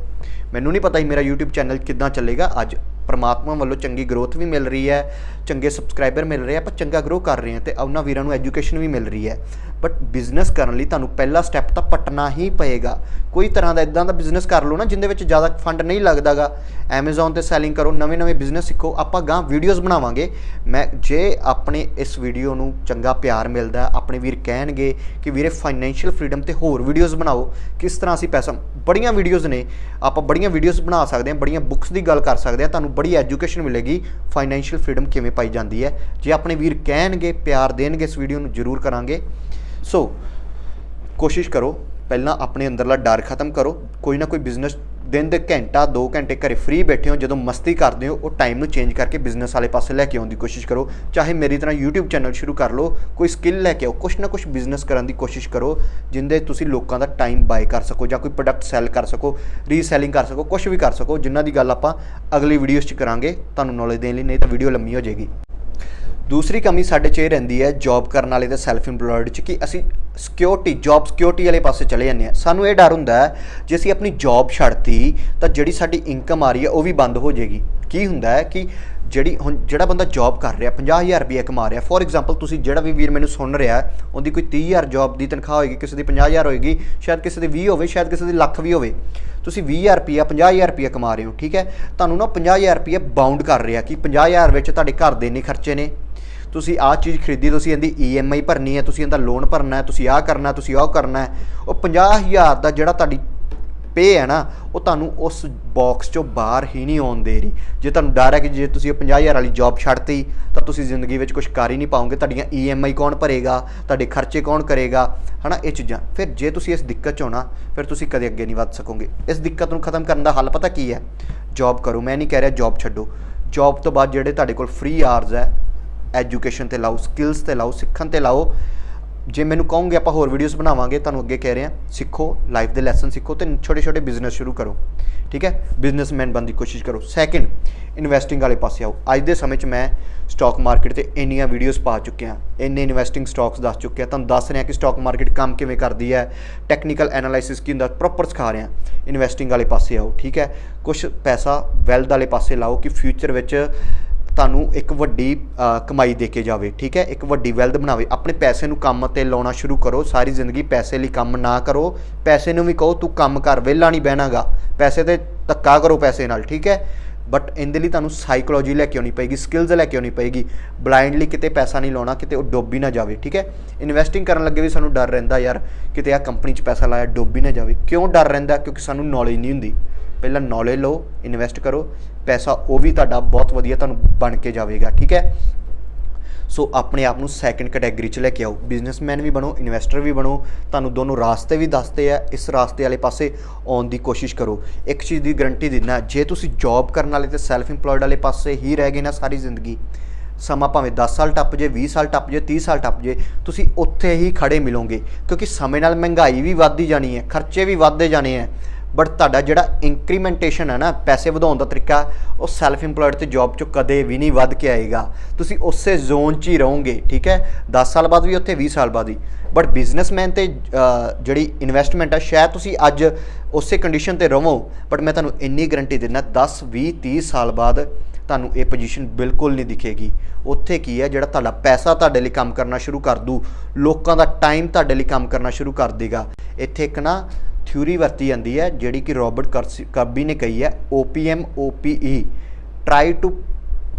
ਮੈਨੂੰ ਨਹੀਂ ਪਤਾ ਸੀ ਮੇਰਾ YouTube ਚੈਨਲ ਕਿੱਦਾਂ ਚੱਲੇਗਾ ਅੱਜ। ਪ੍ਰਮਾਤਮਾ ਵੱਲੋਂ ਚੰਗੀ ਗਰੋਥ ਵੀ ਮਿਲ ਰਹੀ ਹੈ, ਚੰਗੇ ਸਬਸਕ੍ਰਾਈਬਰ ਮਿਲ ਰਹੇ ਆ, ਆਪਾਂ ਚੰਗਾ ਗਰੋ ਕਰ ਰਹੇ ਹਾਂ ਤੇ ਉਹਨਾਂ ਵੀਰਾਂ ਨੂੰ ਐਜੂਕੇਸ਼ਨ ਵੀ ਮਿਲ ਰਹੀ ਹੈ। ਬਟ ਬਿਜ਼ਨਸ ਕਰਨ ਲਈ ਤੁਹਾਨੂੰ ਪਹਿਲਾ ਸਟੈਪ ਤਾਂ ਪਟਣਾ ਹੀ ਪਏਗਾ। ਕੋਈ ਤਰ੍ਹਾਂ ਦਾ ਇਦਾਂ ਦਾ ਬਿਜ਼ਨਸ ਕਰ ਲਓ ਨਾ ਜਿੰਦੇ ਵਿੱਚ ਜ਼ਿਆਦਾ ਫੰਡ ਨਹੀਂ ਲੱਗਦਾਗਾ। Amazon ਤੇ ਸੈਲਿੰਗ ਕਰੋ ਨਵੇਂ-ਨਵੇਂ ਬਿਜ਼ਨਸ ਸਿੱਖੋ, ਆਪਾਂ ਗਾਂ ਵੀਡੀਓਜ਼ ਬਣਾਵਾਂਗੇ। ਮੈਂ, ਜੇ ਆਪਣੇ ਇਸ ਵੀਡੀਓ ਨੂੰ ਚੰਗਾ ਪਿਆਰ ਮਿਲਦਾ, ਆਪਣੇ ਵੀਰ ਕਹਿਣਗੇ ਕਿ ਵੀਰੇ ਫਾਈਨੈਂਸ਼ੀਅਲ ਫਰੀडम ਤੇ ਹੋਰ ਵੀਡੀਓਜ਼ ਬਣਾਓ, ਕਿਸ ਤਰ੍ਹਾਂ ਅਸੀਂ ਪੈਸਾ, ਬੜੀਆਂ ਵੀਡੀਓਜ਼ ਨੇ, ਆਪਾਂ ਬੜੀਆਂ ਵੀਡੀਓਜ਼ ਬਣਾ ਸਕਦੇ ਹਾਂ, ਬੜੀਆਂ ਬੁੱਕਸ ਦੀ ਗੱਲ ਕਰ ਸਕਦੇ ਹਾਂ, ਤੁਹਾਨੂੰ ਬੜੀ ਐਜੂਕੇਸ਼ਨ ਮਿਲੇਗੀ ਫਾਈਨੈਂਸ਼ੀਅਲ ਫਰੀडम ਕਿਵੇਂ ਪਾਈ ਜਾਂਦੀ ਹੈ। ਜੇ ਆਪਣੇ ਵੀਰ ਕਹਿਣਗੇ, ਪਿਆਰ ਦੇਣਗੇ ਇਸ ਵੀਡੀਓ ਨੂੰ, ਜ਼ਰੂਰ ਕਰਾਂਗੇ। ਸੋ ਕੋਸ਼ਿਸ਼ ਕਰੋ, ਪਹਿਲਾਂ ਆਪਣੇ ਅੰਦਰਲਾ ਡਰ ਖਤਮ ਕਰੋ। ਕੋਈ ਨਾ ਕੋਈ ਬਿਜ਼ਨਸ ਦਿਨ ਦੇ ਘੰਟਾ 2 ਘੰਟੇ ਘਰੇ ਫ੍ਰੀ ਬੈਠੇ ਹੋ, ਜਦੋਂ ਮਸਤੀ ਕਰਦੇ ਹੋ, ਉਹ ਟਾਈਮ ਨੂੰ ਚੇਂਜ ਕਰਕੇ ਬਿਜ਼ਨਸ ਵਾਲੇ ਪਾਸੇ ਲੈ ਕੇ ਆਉਣ ਦੀ ਕੋਸ਼ਿਸ਼ ਕਰੋ। ਚਾਹੇ ਮੇਰੀ ਤਰ੍ਹਾਂ YouTube ਚੈਨਲ ਸ਼ੁਰੂ ਕਰ ਲਓ, ਕੋਈ ਸਕਿੱਲ ਲੈ ਕੇ ਆਓ, ਕੁਛ ਨਾ ਕੁਛ ਬਿਜ਼ਨਸ ਕਰਨ ਦੀ ਕੋਸ਼ਿਸ਼ ਕਰੋ, ਜਿੰਦੇ ਤੁਸੀਂ ਲੋਕਾਂ ਦਾ ਟਾਈਮ ਬਾਏ ਕਰ ਸਕੋ ਜਾਂ ਕੋਈ ਪ੍ਰੋਡਕਟ ਸੈਲ ਕਰ ਸਕੋ ਰੀਸੈਲਿੰਗ ਕਰ ਸਕੋ, ਕੁਛ ਵੀ ਕਰ ਸਕੋ। ਜਿਨ੍ਹਾਂ ਦੀ ਗੱਲ ਆਪਾਂ ਅਗਲੀ ਵੀਡੀਓਜ਼ 'ਚ ਕਰਾਂਗੇ, ਤੁਹਾਨੂੰ ਨੌਲੇਜ ਦੇਣ ਲਈ, ਨਹੀਂ ਤਾਂ ਵੀਡੀਓ ਲੰਮੀ ਹੋ ਜਾਏਗੀ। ਦੂਸਰੀ ਕਮੀ ਸਾਡੇ 'ਚ ਇਹ ਰਹਿੰਦੀ ਹੈ ਜੌਬ ਕਰਨ ਵਾਲੇ ਤੇ ਸੈਲਫ ਇੰਪਲੋਇਡ 'ਚ ਕਿ ਅਸੀਂ ਸਿਕਿਉਰਿਟੀ ਜੌਬ ਸਿਕਿਉਰਿਟੀ ਵਾਲੇ ਪਾਸੇ ਚਲੇ ਜਾਂਦੇ ਹਾਂ। ਸਾਨੂੰ ਇਹ ਡਰ ਹੁੰਦਾ ਹੈ, ਜੇ ਅਸੀਂ ਆਪਣੀ ਜੌਬ ਛੱਡਤੀ, ਤਾਂ ਜਿਹੜੀ ਸਾਡੀ ਇਨਕਮ ਆ ਰਹੀ ਹੈ, ਉਹ ਵੀ ਬੰਦ ਹੋ ਜਾਏਗੀ। ਕੀ ਹੁੰਦਾ ਹੈ ਕਿ ਜਿਹੜੀ ਹੁਣ ਜਿਹੜਾ ਬੰਦਾ ਜੌਬ ਕਰ ਰਿਹਾ 50000 ਰੁਪਏ ਕਮਾ ਰਿਹਾ ਫੋਰ ਐਗਜ਼ਾਮਪਲ ਤੁਸੀਂ ਜਿਹੜਾ ਵੀ ਵੀਰ ਮੈਨੂੰ ਸੁਣ ਰਿਹਾ ਉਹਦੀ ਕੋਈ 30000 ਜੌਬ ਦੀ ਤਨਖਾਹ ਹੋਏਗੀ, ਕਿਸੇ ਦੀ 50000 ਹੋਏਗੀ, ਸ਼ਾਇਦ ਕਿਸੇ ਦੀ 20 ਹੋਵੇ, ਸ਼ਾਇਦ ਕਿਸੇ ਦੀ ਲੱਖ ਵੀ ਹੋਵੇ। ਤੁਸੀਂ 20000 ਰੁਪਏ 50000 ਰੁਪਏ ਕਮਾ ਰਹੇ ਹੋ, ਠੀਕ ਹੈ? ਤੁਹਾਨੂੰ ਨਾ 50000 ਰੁਪਏ ਬਾਉਂਡ ਕਰ ਰਿਹਾ ਕਿ 50000 ਵਿੱਚ ਤੁਹਾਡੇ ਘਰ ਦੇ ਇੰਨੇ ਖਰਚੇ ਨੇ। ਤੁਸੀਂ ਆਹ ਚੀਜ਼ ਖਰੀਦੀ, ਤੁਸੀਂ ਇਹਦੀ EMI ਭਰਨੀ ਹੈ, ਤੁਸੀਂ ਇਹਦਾ ਲੋਨ ਭਰਨਾ ਹੈ, ਤੁਸੀਂ ਆਹ ਕਰਨਾ ਤੁਸੀਂ ਉਹ ਕਰਨਾ ਹੈ, ਉਹ 50000 ਦਾ ਜਿਹੜਾ ਤੁਹਾਡੀ ਪੇ ਹੈ ਨਾ, ਉਹ ਤੁਹਾਨੂੰ ਉਸ ਬਾਕਸ ਚੋਂ ਬਾਹਰ ਹੀ ਨਹੀਂ ਆਉਣ ਦੇ ਰਹੀ। ਜੇ ਤੁਹਾਨੂੰ ਡਰ ਹੈ ਕਿ ਜੇ ਤੁਸੀਂ ਉਹ 50000 ਵਾਲੀ ਜੌਬ ਛੱਡਤੀ, ਤਾਂ ਤੁਸੀਂ ਜ਼ਿੰਦਗੀ ਵਿੱਚ ਕੁਝ ਕਰ ਹੀ ਨਹੀਂ ਪਾਓਗੇ। ਤੁਹਾਡੀਆਂ ਈਐਮਆਈ ਕੌਣ ਭਰੇਗਾ? ਤੁਹਾਡੇ ਖਰਚੇ ਕੌਣ ਕਰੇਗਾ? ਹਨਾ, ਇਹ ਚੀਜ਼ਾਂ। ਫਿਰ ਜੇ ਤੁਸੀਂ ਇਸ ਦਿੱਕਤ 'ਚ ਹੋ ਨਾ, ਫਿਰ ਤੁਸੀਂ ਕਦੇ ਅੱਗੇ ਨਹੀਂ ਵੱਧ ਸਕੋਗੇ। ਇਸ ਦਿੱਕਤ ਨੂੰ ਖਤਮ ਕਰਨ ਦਾ ਹੱਲ ਪਤਾ ਕੀ ਹੈ? ਜੌਬ ਕਰੋ। ਮੈਂ ਨਹੀਂ ਕਹਿ ਰਿਹਾ ਜੌਬ ਛੱਡੋ। ਜੌਬ ਤੋਂ ਬਾਅਦ ਜਿਹੜੇ ਤੁਹਾਡੇ ਕੋਲ ਫ੍ਰੀ ਆਵਰਸ ਹੈ ਐਜੂਕੇਸ਼ਨ ਤੇ ਲਾਓ ਸਕਿੱਲਸ ਤੇ ਲਾਓ, ਸਿੱਖਣ ਤੇ ਲਾਓ। ਜੇ ਮੈਨੂੰ ਕਹੋਗੇ ਆਪਾਂ ਹੋਰ ਵੀਡੀਓਜ਼ ਬਣਾਵਾਂਗੇ, ਤੁਹਾਨੂੰ ਅੱਗੇ ਕਹਿ ਰਹੇ ਹਾਂ ਸਿੱਖੋ ਲਾਈਫ ਦੇ ਲੈਸਨ ਸਿੱਖੋ ਤੇ ਛੋਟੇ ਛੋਟੇ ਬਿਜ਼ਨਸ ਸ਼ੁਰੂ ਕਰੋ। ਠੀਕ ਹੈ? ਬਿਜ਼ਨਸਮੈਨ ਬਣਨ ਦੀ ਕੋਸ਼ਿਸ਼ ਕਰੋ। ਸੈਕਿੰਡ ਇਨਵੈਸਟਿੰਗ ਵਾਲੇ ਪਾਸੇ ਆਓ। ਅੱਜ ਦੇ ਸਮੇਂ 'ਚ ਮੈਂ ਸਟਾਕ ਮਾਰਕੀਟ ਤੇ ਇੰਨੀਆਂ ਵੀਡੀਓਜ਼ ਪਾ ਚੁੱਕਿਆ। ਇੰਨੇ ਇਨਵੈਸਟਿੰਗ ਸਟਾਕਸ ਦੱਸ ਚੁੱਕਿਆ। ਤੁਹਾਨੂੰ ਦੱਸ ਰਿਹਾ ਕਿ ਸਟਾਕ ਮਾਰਕੀਟ ਕੰਮ ਕਿਵੇਂ ਕਰਦੀ ਹੈ? ਟੈਕਨੀਕਲ ਐਨਾਲਾਈਸਿਸ ਕੀ ਹੁੰਦਾ? ਪ੍ਰੋਪਰ ਸਿਖਾ ਰਿਹਾ। ਇਨਵੈਸਟਿੰਗ ਵਾਲੇ ਪਾਸੇ ਆਓ। ਠੀਕ ਹੈ? ਕੁਝ ਪੈਸਾ ਵੈਲਥ ਵਾਲੇ ਪਾਸੇ ਲਾਓ ਕਿ ਫਿਊਚਰ ਵਿੱਚ ਤੁਹਾਨੂੰ ਇੱਕ ਵੱਡੀ ਕਮਾਈ ਦੇ ਕੇ ਜਾਵੇ, ਠੀਕ ਹੈ? ਇੱਕ ਵੱਡੀ ਵੈਲਥ ਬਣਾਵੇ। ਆਪਣੇ ਪੈਸੇ ਨੂੰ ਕੰਮ ਤੇ ਲਾਉਣਾ ਸ਼ੁਰੂ ਕਰੋ। ਸਾਰੀ ਜ਼ਿੰਦਗੀ ਪੈਸੇ ਲਈ ਕੰਮ ਨਾ ਕਰੋ। ਪੈਸੇ ਨੂੰ ਵੀ ਕਹੋ, ਤੂੰ ਕੰਮ ਕਰ, ਵਿਹਲਾ ਨਹੀਂ ਬਹਿਣਾਗਾ। ਪੈਸੇ ਤੇ ਧੱਕਾ ਕਰੋ ਪੈਸੇ ਨਾਲ, ਠੀਕ ਹੈ? ਬਟ ਇਹਦੇ ਲਈ ਤੁਹਾਨੂੰ ਸਾਈਕੋਲੋਜੀ ਲੈ ਕੇ ਆਉਣੀ ਪਏਗੀ ਸਕਿੱਲਸ ਲੈ ਕੇ ਆਉਣੀ ਪਏਗੀ। ਬਲਾਈਂਡਲੀ ਕਿਤੇ ਪੈਸਾ ਨਹੀਂ ਲਾਉਣਾ, ਕਿਤੇ ਉਹ ਡੁੱਬ ਹੀ ਨਾ ਜਾਵੇ, ਠੀਕ ਹੈ? ਇਨਵੈਸਟਿੰਗ ਕਰਨ ਲੱਗੇ ਵੀ ਸਾਨੂੰ ਡਰ ਰਹਿੰਦਾ ਯਾਰ, ਕਿਤੇ ਆ ਕੰਪਨੀ 'ਚ ਪੈਸਾ ਲਾਇਆ, ਡੁੱਬ ਹੀ ਨਾ ਜਾਵੇ। ਕਿਉਂ ਡਰ ਰਹਿੰਦਾ? ਕਿਉਂਕਿ ਸਾਨੂੰ ਨੌਲੇਜ ਨਹੀਂ ਹੁੰਦੀ। ਪਹਿਲਾਂ ਨੌਲੇਜ ਲਓ ਇਨਵੈਸਟ ਕਰੋ, ਪੈਸਾ ਉਹ ਵੀ ਤੁਹਾਡਾ ਬਹੁਤ ਵਧੀਆ ਤੁਹਾਨੂੰ ਬਣ ਕੇ ਜਾਵੇਗਾ, ਠੀਕ ਹੈ? ਸੋ ਆਪਣੇ ਆਪ ਨੂੰ ਸੈਕੰਡ ਕੈਟਾਗਰੀ 'ਚ ਲੈ ਕੇ ਆਓ ਬਿਜ਼ਨਸਮੈਨ ਵੀ ਬਣੋ ਇਨਵੈਸਟਰ ਵੀ ਬਣੋ, ਤੁਹਾਨੂੰ ਦੋਨੋਂ ਰਾਸਤੇ ਵੀ ਦੱਸਦੇ ਆ, ਇਸ ਰਾਸਤੇ ਵਾਲੇ ਪਾਸੇ ਆਉਣ ਦੀ ਕੋਸ਼ਿਸ਼ ਕਰੋ। ਇੱਕ ਚੀਜ਼ ਦੀ ਗਰੰਟੀ ਦਿੰਦਾ, ਜੇ ਤੁਸੀਂ ਜੌਬ ਕਰਨ ਵਾਲੇ ਤੇ ਸੈਲਫ ਇੰਪਲੋਇਡ ਵਾਲੇ ਪਾਸੇ ਹੀ ਰਹਿ ਗਏ ਨਾ ਸਾਰੀ ਜ਼ਿੰਦਗੀ, ਸਮਾਂ ਭਾਵੇਂ 10 ਸਾਲ ਟੱਪ ਜੇ 20 ਸਾਲ ਟੱਪ ਜੇ 30 ਸਾਲ ਟੱਪ ਜੇ, ਤੁਸੀਂ ਉੱਥੇ ਹੀ ਖੜੇ ਮਿਲੋਗੇ, ਕਿਉਂਕਿ ਸਮੇਂ ਨਾਲ ਮਹਿੰਗਾਈ ਵੀ ਵੱਧਦੀ ਜਾਣੀ ਹੈ, ਖਰਚੇ ਵੀ ਵੱਧਦੇ ਜਾਣੇ ਹੈ। ਬਟ ਤੁਹਾਡਾ ਜਿਹੜਾ ਇੰਕਰੀਮੈਂਟੇਸ਼ਨ ਹੈ ਨਾ, ਪੈਸੇ ਵਧਾਉਣ ਦਾ ਤਰੀਕਾ, ਉਹ ਸੈਲਫ ਇੰਪਲੋਇਡ ਤੇ ਜੌਬ ਚੋਂ ਕਦੇ ਵੀ ਨਹੀਂ ਵੱਧ ਕੇ ਆਏਗਾ। ਤੁਸੀਂ ਉਸੇ ਜ਼ੋਨ 'ਚ ਹੀ ਰਹੋਗੇ, ਠੀਕ ਹੈ? 10 ਸਾਲ ਬਾਅਦ ਵੀ ਉੱਥੇ 20 ਸਾਲ ਬਾਅਦ ਵੀ। ਬਟ ਬਿਜ਼ਨਸਮੈਨ ਤੇ ਜਿਹੜੀ ਇਨਵੈਸਟਮੈਂਟ ਆ, ਸ਼ਾਇਦ ਤੁਸੀਂ ਅੱਜ ਉਸੇ ਕੰਡੀਸ਼ਨ ਤੇ ਰਹੋ ਬਟ ਮੈਂ ਤੁਹਾਨੂੰ ਇੰਨੀ ਗਾਰੰਟੀ ਦਿੰਦਾ 10 20 30 ਸਾਲ ਬਾਅਦ ਤੁਹਾਨੂੰ ਇਹ ਪੋਜੀਸ਼ਨ ਬਿਲਕੁਲ ਨਹੀਂ ਦਿਖੇਗੀ। ਉੱਥੇ ਕੀ ਹੈ, ਜਿਹੜਾ ਤੁਹਾਡਾ ਪੈਸਾ ਤੁਹਾਡੇ ਲਈ ਕੰਮ ਕਰਨਾ ਸ਼ੁਰੂ ਕਰ ਦੂ, ਲੋਕਾਂ ਦਾ ਟਾਈਮ ਤੁਹਾਡੇ ਲਈ ਕੰਮ ਕਰਨਾ ਸ਼ੁਰੂ ਕਰ ਦੇਗਾ। ਇੱਥੇ ਇੱਕ ਨਾ ਥਿਊਰੀ ਵਰਤੀ ਜਾਂਦੀ ਹੈ, ਜਿਹੜੀ ਕਿ ਰੋਬਰਟ ਕਰਸੀ- ਕਰਬੀ ਨੇ ਕਹੀ ਹੈ OPM OPE try to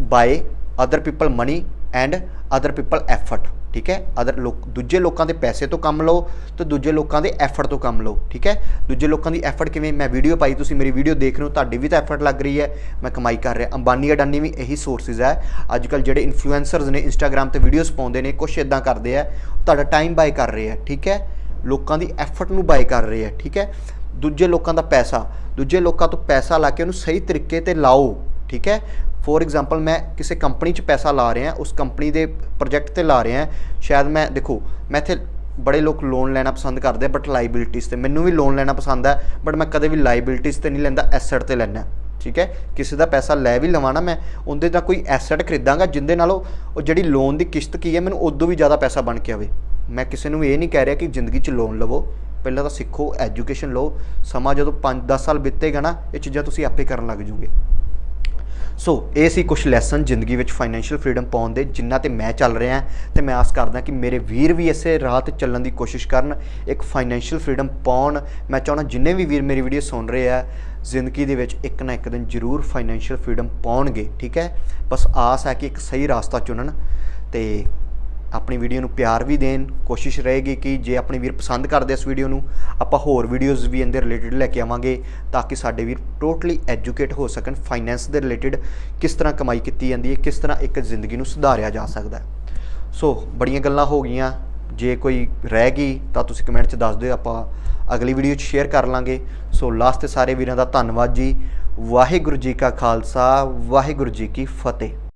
buy other people money and other people effort ਠੀਕ ਹੈ? ਅਦਰ ਲੋਕ, ਦੂਜੇ ਲੋਕਾਂ ਦੇ ਪੈਸੇ ਤੋਂ ਕੰਮ ਲਓ ਤੇ ਦੂਜੇ ਲੋਕਾਂ ਦੇ ਐਫਰਟ ਤੋਂ ਕੰਮ ਲਓ, ਠੀਕ ਹੈ? ਦੂਜੇ ਲੋਕਾਂ ਦੀ ਐਫਰਟ ਕਿਵੇਂ? ਮੈਂ ਵੀਡੀਓ ਪਾਈ, ਤੁਸੀਂ ਮੇਰੀ ਵੀਡੀਓ ਦੇਖ ਰਹੇ ਹੋ, ਤੁਹਾਡੀ ਵੀ ਤਾਂ ਐਫਰਟ ਲੱਗ ਰਹੀ ਹੈ। ਮੈਂ ਕਮਾਈ ਕਰ ਰਿਹਾ, ਅੰਬਾਨੀ ਅਡਾਨੀ ਵੀ ਇਹੀ ਸੋਰਸਿਸ ਹੈ। ਅੱਜ ਕੱਲ ਜਿਹੜੇ ਇਨਫਲੂਐਂਸਰਸ ਨੇ ਇੰਸਟਾਗ੍ਰam ਤੇ ਵੀਡੀਓਜ਼ ਪਾਉਂਦੇ ਨੇ, ਕੁਛ ਇਦਾਂ ਕਰਦੇ ਆ ਤੁਹਾਡਾ ਟਾਈਮ ਬਾਏ ਕਰ ਰਹੇ ਆ ਠੀਕ ਹੈ? ਲੋਕਾਂ ਦੀ ਐਫਰਟ ਨੂੰ ਬਾਏ ਕਰ ਰਹੇ ਆ ਠੀਕ ਹੈ? ਦੂਜੇ ਲੋਕਾਂ ਦਾ ਪੈਸਾ, ਦੂਜੇ ਲੋਕਾਂ ਤੋਂ ਪੈਸਾ ਲਾ ਕੇ ਉਹਨੂੰ ਸਹੀ ਤਰੀਕੇ ਤੇ ਲਾਓ, ਠੀਕ ਹੈ? ਫੋਰ ਐਗਜ਼ਾਮਪਲ ਮੈਂ ਕਿਸੇ ਕੰਪਨੀ 'ਚ ਪੈਸਾ ਲਾ ਰਿਹਾ, ਉਸ ਕੰਪਨੀ ਦੇ ਪ੍ਰੋਜੈਕਟ ਤੇ ਲਾ ਰਿਹਾ, ਸ਼ਾਇਦ ਮੈਂ, ਦੇਖੋ, ਮੈਂ ਇੱਥੇ ਬੜੇ ਲੋਕ ਲੋਨ ਲੈਣਾ ਪਸੰਦ ਕਰਦੇ ਬਟ ਲਾਇਬਿਲਿਟੀਜ਼ ਤੇ। ਮੈਨੂੰ ਵੀ ਲੋਨ ਲੈਣਾ ਪਸੰਦ ਹੈ ਬਟ ਮੈਂ ਕਦੇ ਵੀ ਲਾਇਬਿਲਿਟੀਜ਼ ਤੇ ਨਹੀਂ ਲੈਂਦਾ ਐਸੈਟ ਤੇ ਲੈਣਾ ਠੀਕ ਹੈ? ਕਿਸੇ ਦਾ ਪੈਸਾ ਲੈ ਵੀ ਲਵਾਂ ਨਾ ਮੈਂ, ਉਹਦੇ ਦਾ ਕੋਈ ਐਸੈਟ ਖਰੀਦਾਂਗਾ ਜਿੰਦੇ ਨਾਲ ਉਹ ਜਿਹੜੀ ਲੋਨ ਦੀ ਕਿਸ਼ਤ ਕੀ ਹੈ, ਮੈਨੂੰ ਉਦੋਂ ਵੀ ਜ਼ਿਆਦਾ ਪੈਸਾ ਬਣ ਕੇ ਆਵੇ। ਮੈਂ ਕਿਸੇ ਨੂੰ ਇਹ ਨਹੀਂ ਕਹਿ ਰਿਹਾ ਕਿ ਜ਼ਿੰਦਗੀ 'ਚ ਲੋਨ ਲਵੋ। ਪਹਿਲਾਂ ਤਾਂ ਸਿੱਖੋ ਐਜੂਕੇਸ਼ਨ ਲਓ। ਸਮਾਂ ਜਦੋਂ 5-10 ਸਾਲ ਬੀਤੇਗਾ ਨਾ, ਇਹ ਚੀਜ਼ਾਂ ਤੁਸੀਂ ਆਪੇ ਕਰਨ ਲੱਗ ਜੂਗੇ ਸੋ ਇਹ ਸੀ ਕੁਝ ਲੈਸਨ ਜ਼ਿੰਦਗੀ ਵਿੱਚ ਫਾਈਨੈਂਸ਼ੀਅਲ ਫਰੀडम ਪਾਉਣ ਦੇ, ਜਿੰਨਾ ਤੇ ਮੈਂ ਚੱਲ ਰਿਹਾ ਤੇ ਮੈਂ ਆਸ ਕਰਦਾ ਕਿ ਮੇਰੇ ਵੀਰ ਵੀ ਇਸੇ ਰਾਹ ਤੇ ਚੱਲਣ ਦੀ ਕੋਸ਼ਿਸ਼ ਕਰਨ, ਇੱਕ ਫਾਈਨੈਂਸ਼ੀਅਲ ਫਰੀडम ਪਾਉਣ। ਮੈਂ ਚਾਹੁੰਦਾ ਜਿੰਨੇ ਵੀ ਵੀਰ ਮੇਰੀ ਵੀਡੀਓ ਸੁਣ ਰਹੇ ਆ ਜ਼ਿੰਦਗੀ ਦੇ ਵਿੱਚ ਇੱਕ ਨਾ ਇੱਕ ਦਿਨ ਜ਼ਰੂਰ ਫਾਈਨੈਂਸ਼ੀਅਲ ਫਰੀडम ਪਾਉਣਗੇ, ਠੀਕ ਹੈ? ਬਸ ਆਸ ਹੈ ਕਿ ਇੱਕ ਸਹੀ ਰਾਸਤਾ ਚੁਣਨ ਤੇ ਆਪਣੀ ਵੀਡੀਓ ਨੂੰ ਪਿਆਰ ਵੀ ਦੇਣ, ਕੋਸ਼ਿਸ਼ ਰਹੇਗੀ ਕਿ ਜੇ ਆਪਣੇ ਵੀਰ ਪਸੰਦ ਕਰਦੇ ਇਸ ਵੀਡੀਓ ਨੂੰ, ਆਪਾਂ ਹੋਰ ਵੀਡੀਓਜ਼ ਵੀ ਇਹਦੇ ਰਿਲੇਟਡ ਲੈ ਕੇ ਆਵਾਂਗੇ ਤਾਂ ਕਿ ਸਾਡੇ ਵੀਰ ਟੋਟਲੀ ਐਜੂਕੇਟ ਹੋ ਸਕਣ ਫਾਈਨੈਂਸ ਦੇ ਰਿਲੇਟਡ ਕਿਸ ਤਰ੍ਹਾਂ ਕਮਾਈ ਕੀਤੀ ਜਾਂਦੀ ਹੈ, ਕਿਸ ਤਰ੍ਹਾਂ ਇੱਕ ਜ਼ਿੰਦਗੀ ਨੂੰ ਸੁਧਾਰਿਆ ਜਾ ਸਕਦਾ ਹੈ। ਸੋ ਬੜੀਆਂ ਗੱਲਾਂ ਹੋ ਗਈਆਂ, ਜੇ ਕੋਈ ਰਹਿ ਗਈ ਤਾਂ ਤੁਸੀਂ ਕਮੈਂਟ 'ਚ ਦੱਸ ਦਿਓ, ਆਪਾਂ ਅਗਲੀ ਵੀਡੀਓ 'ਚ ਸ਼ੇਅਰ ਕਰ ਲਾਂਗੇ। ਸੋ ਲਾਸਟ ਤੇ ਸਾਰੇ ਵੀਰਾਂ ਦਾ ਧੰਨਵਾਦ ਜੀ। ਵਾਹਿਗੁਰੂ ਜੀ ਕਾ ਖਾਲਸਾ, ਵਾਹਿਗੁਰੂ ਜੀ ਕੀ ਫਤਿਹ।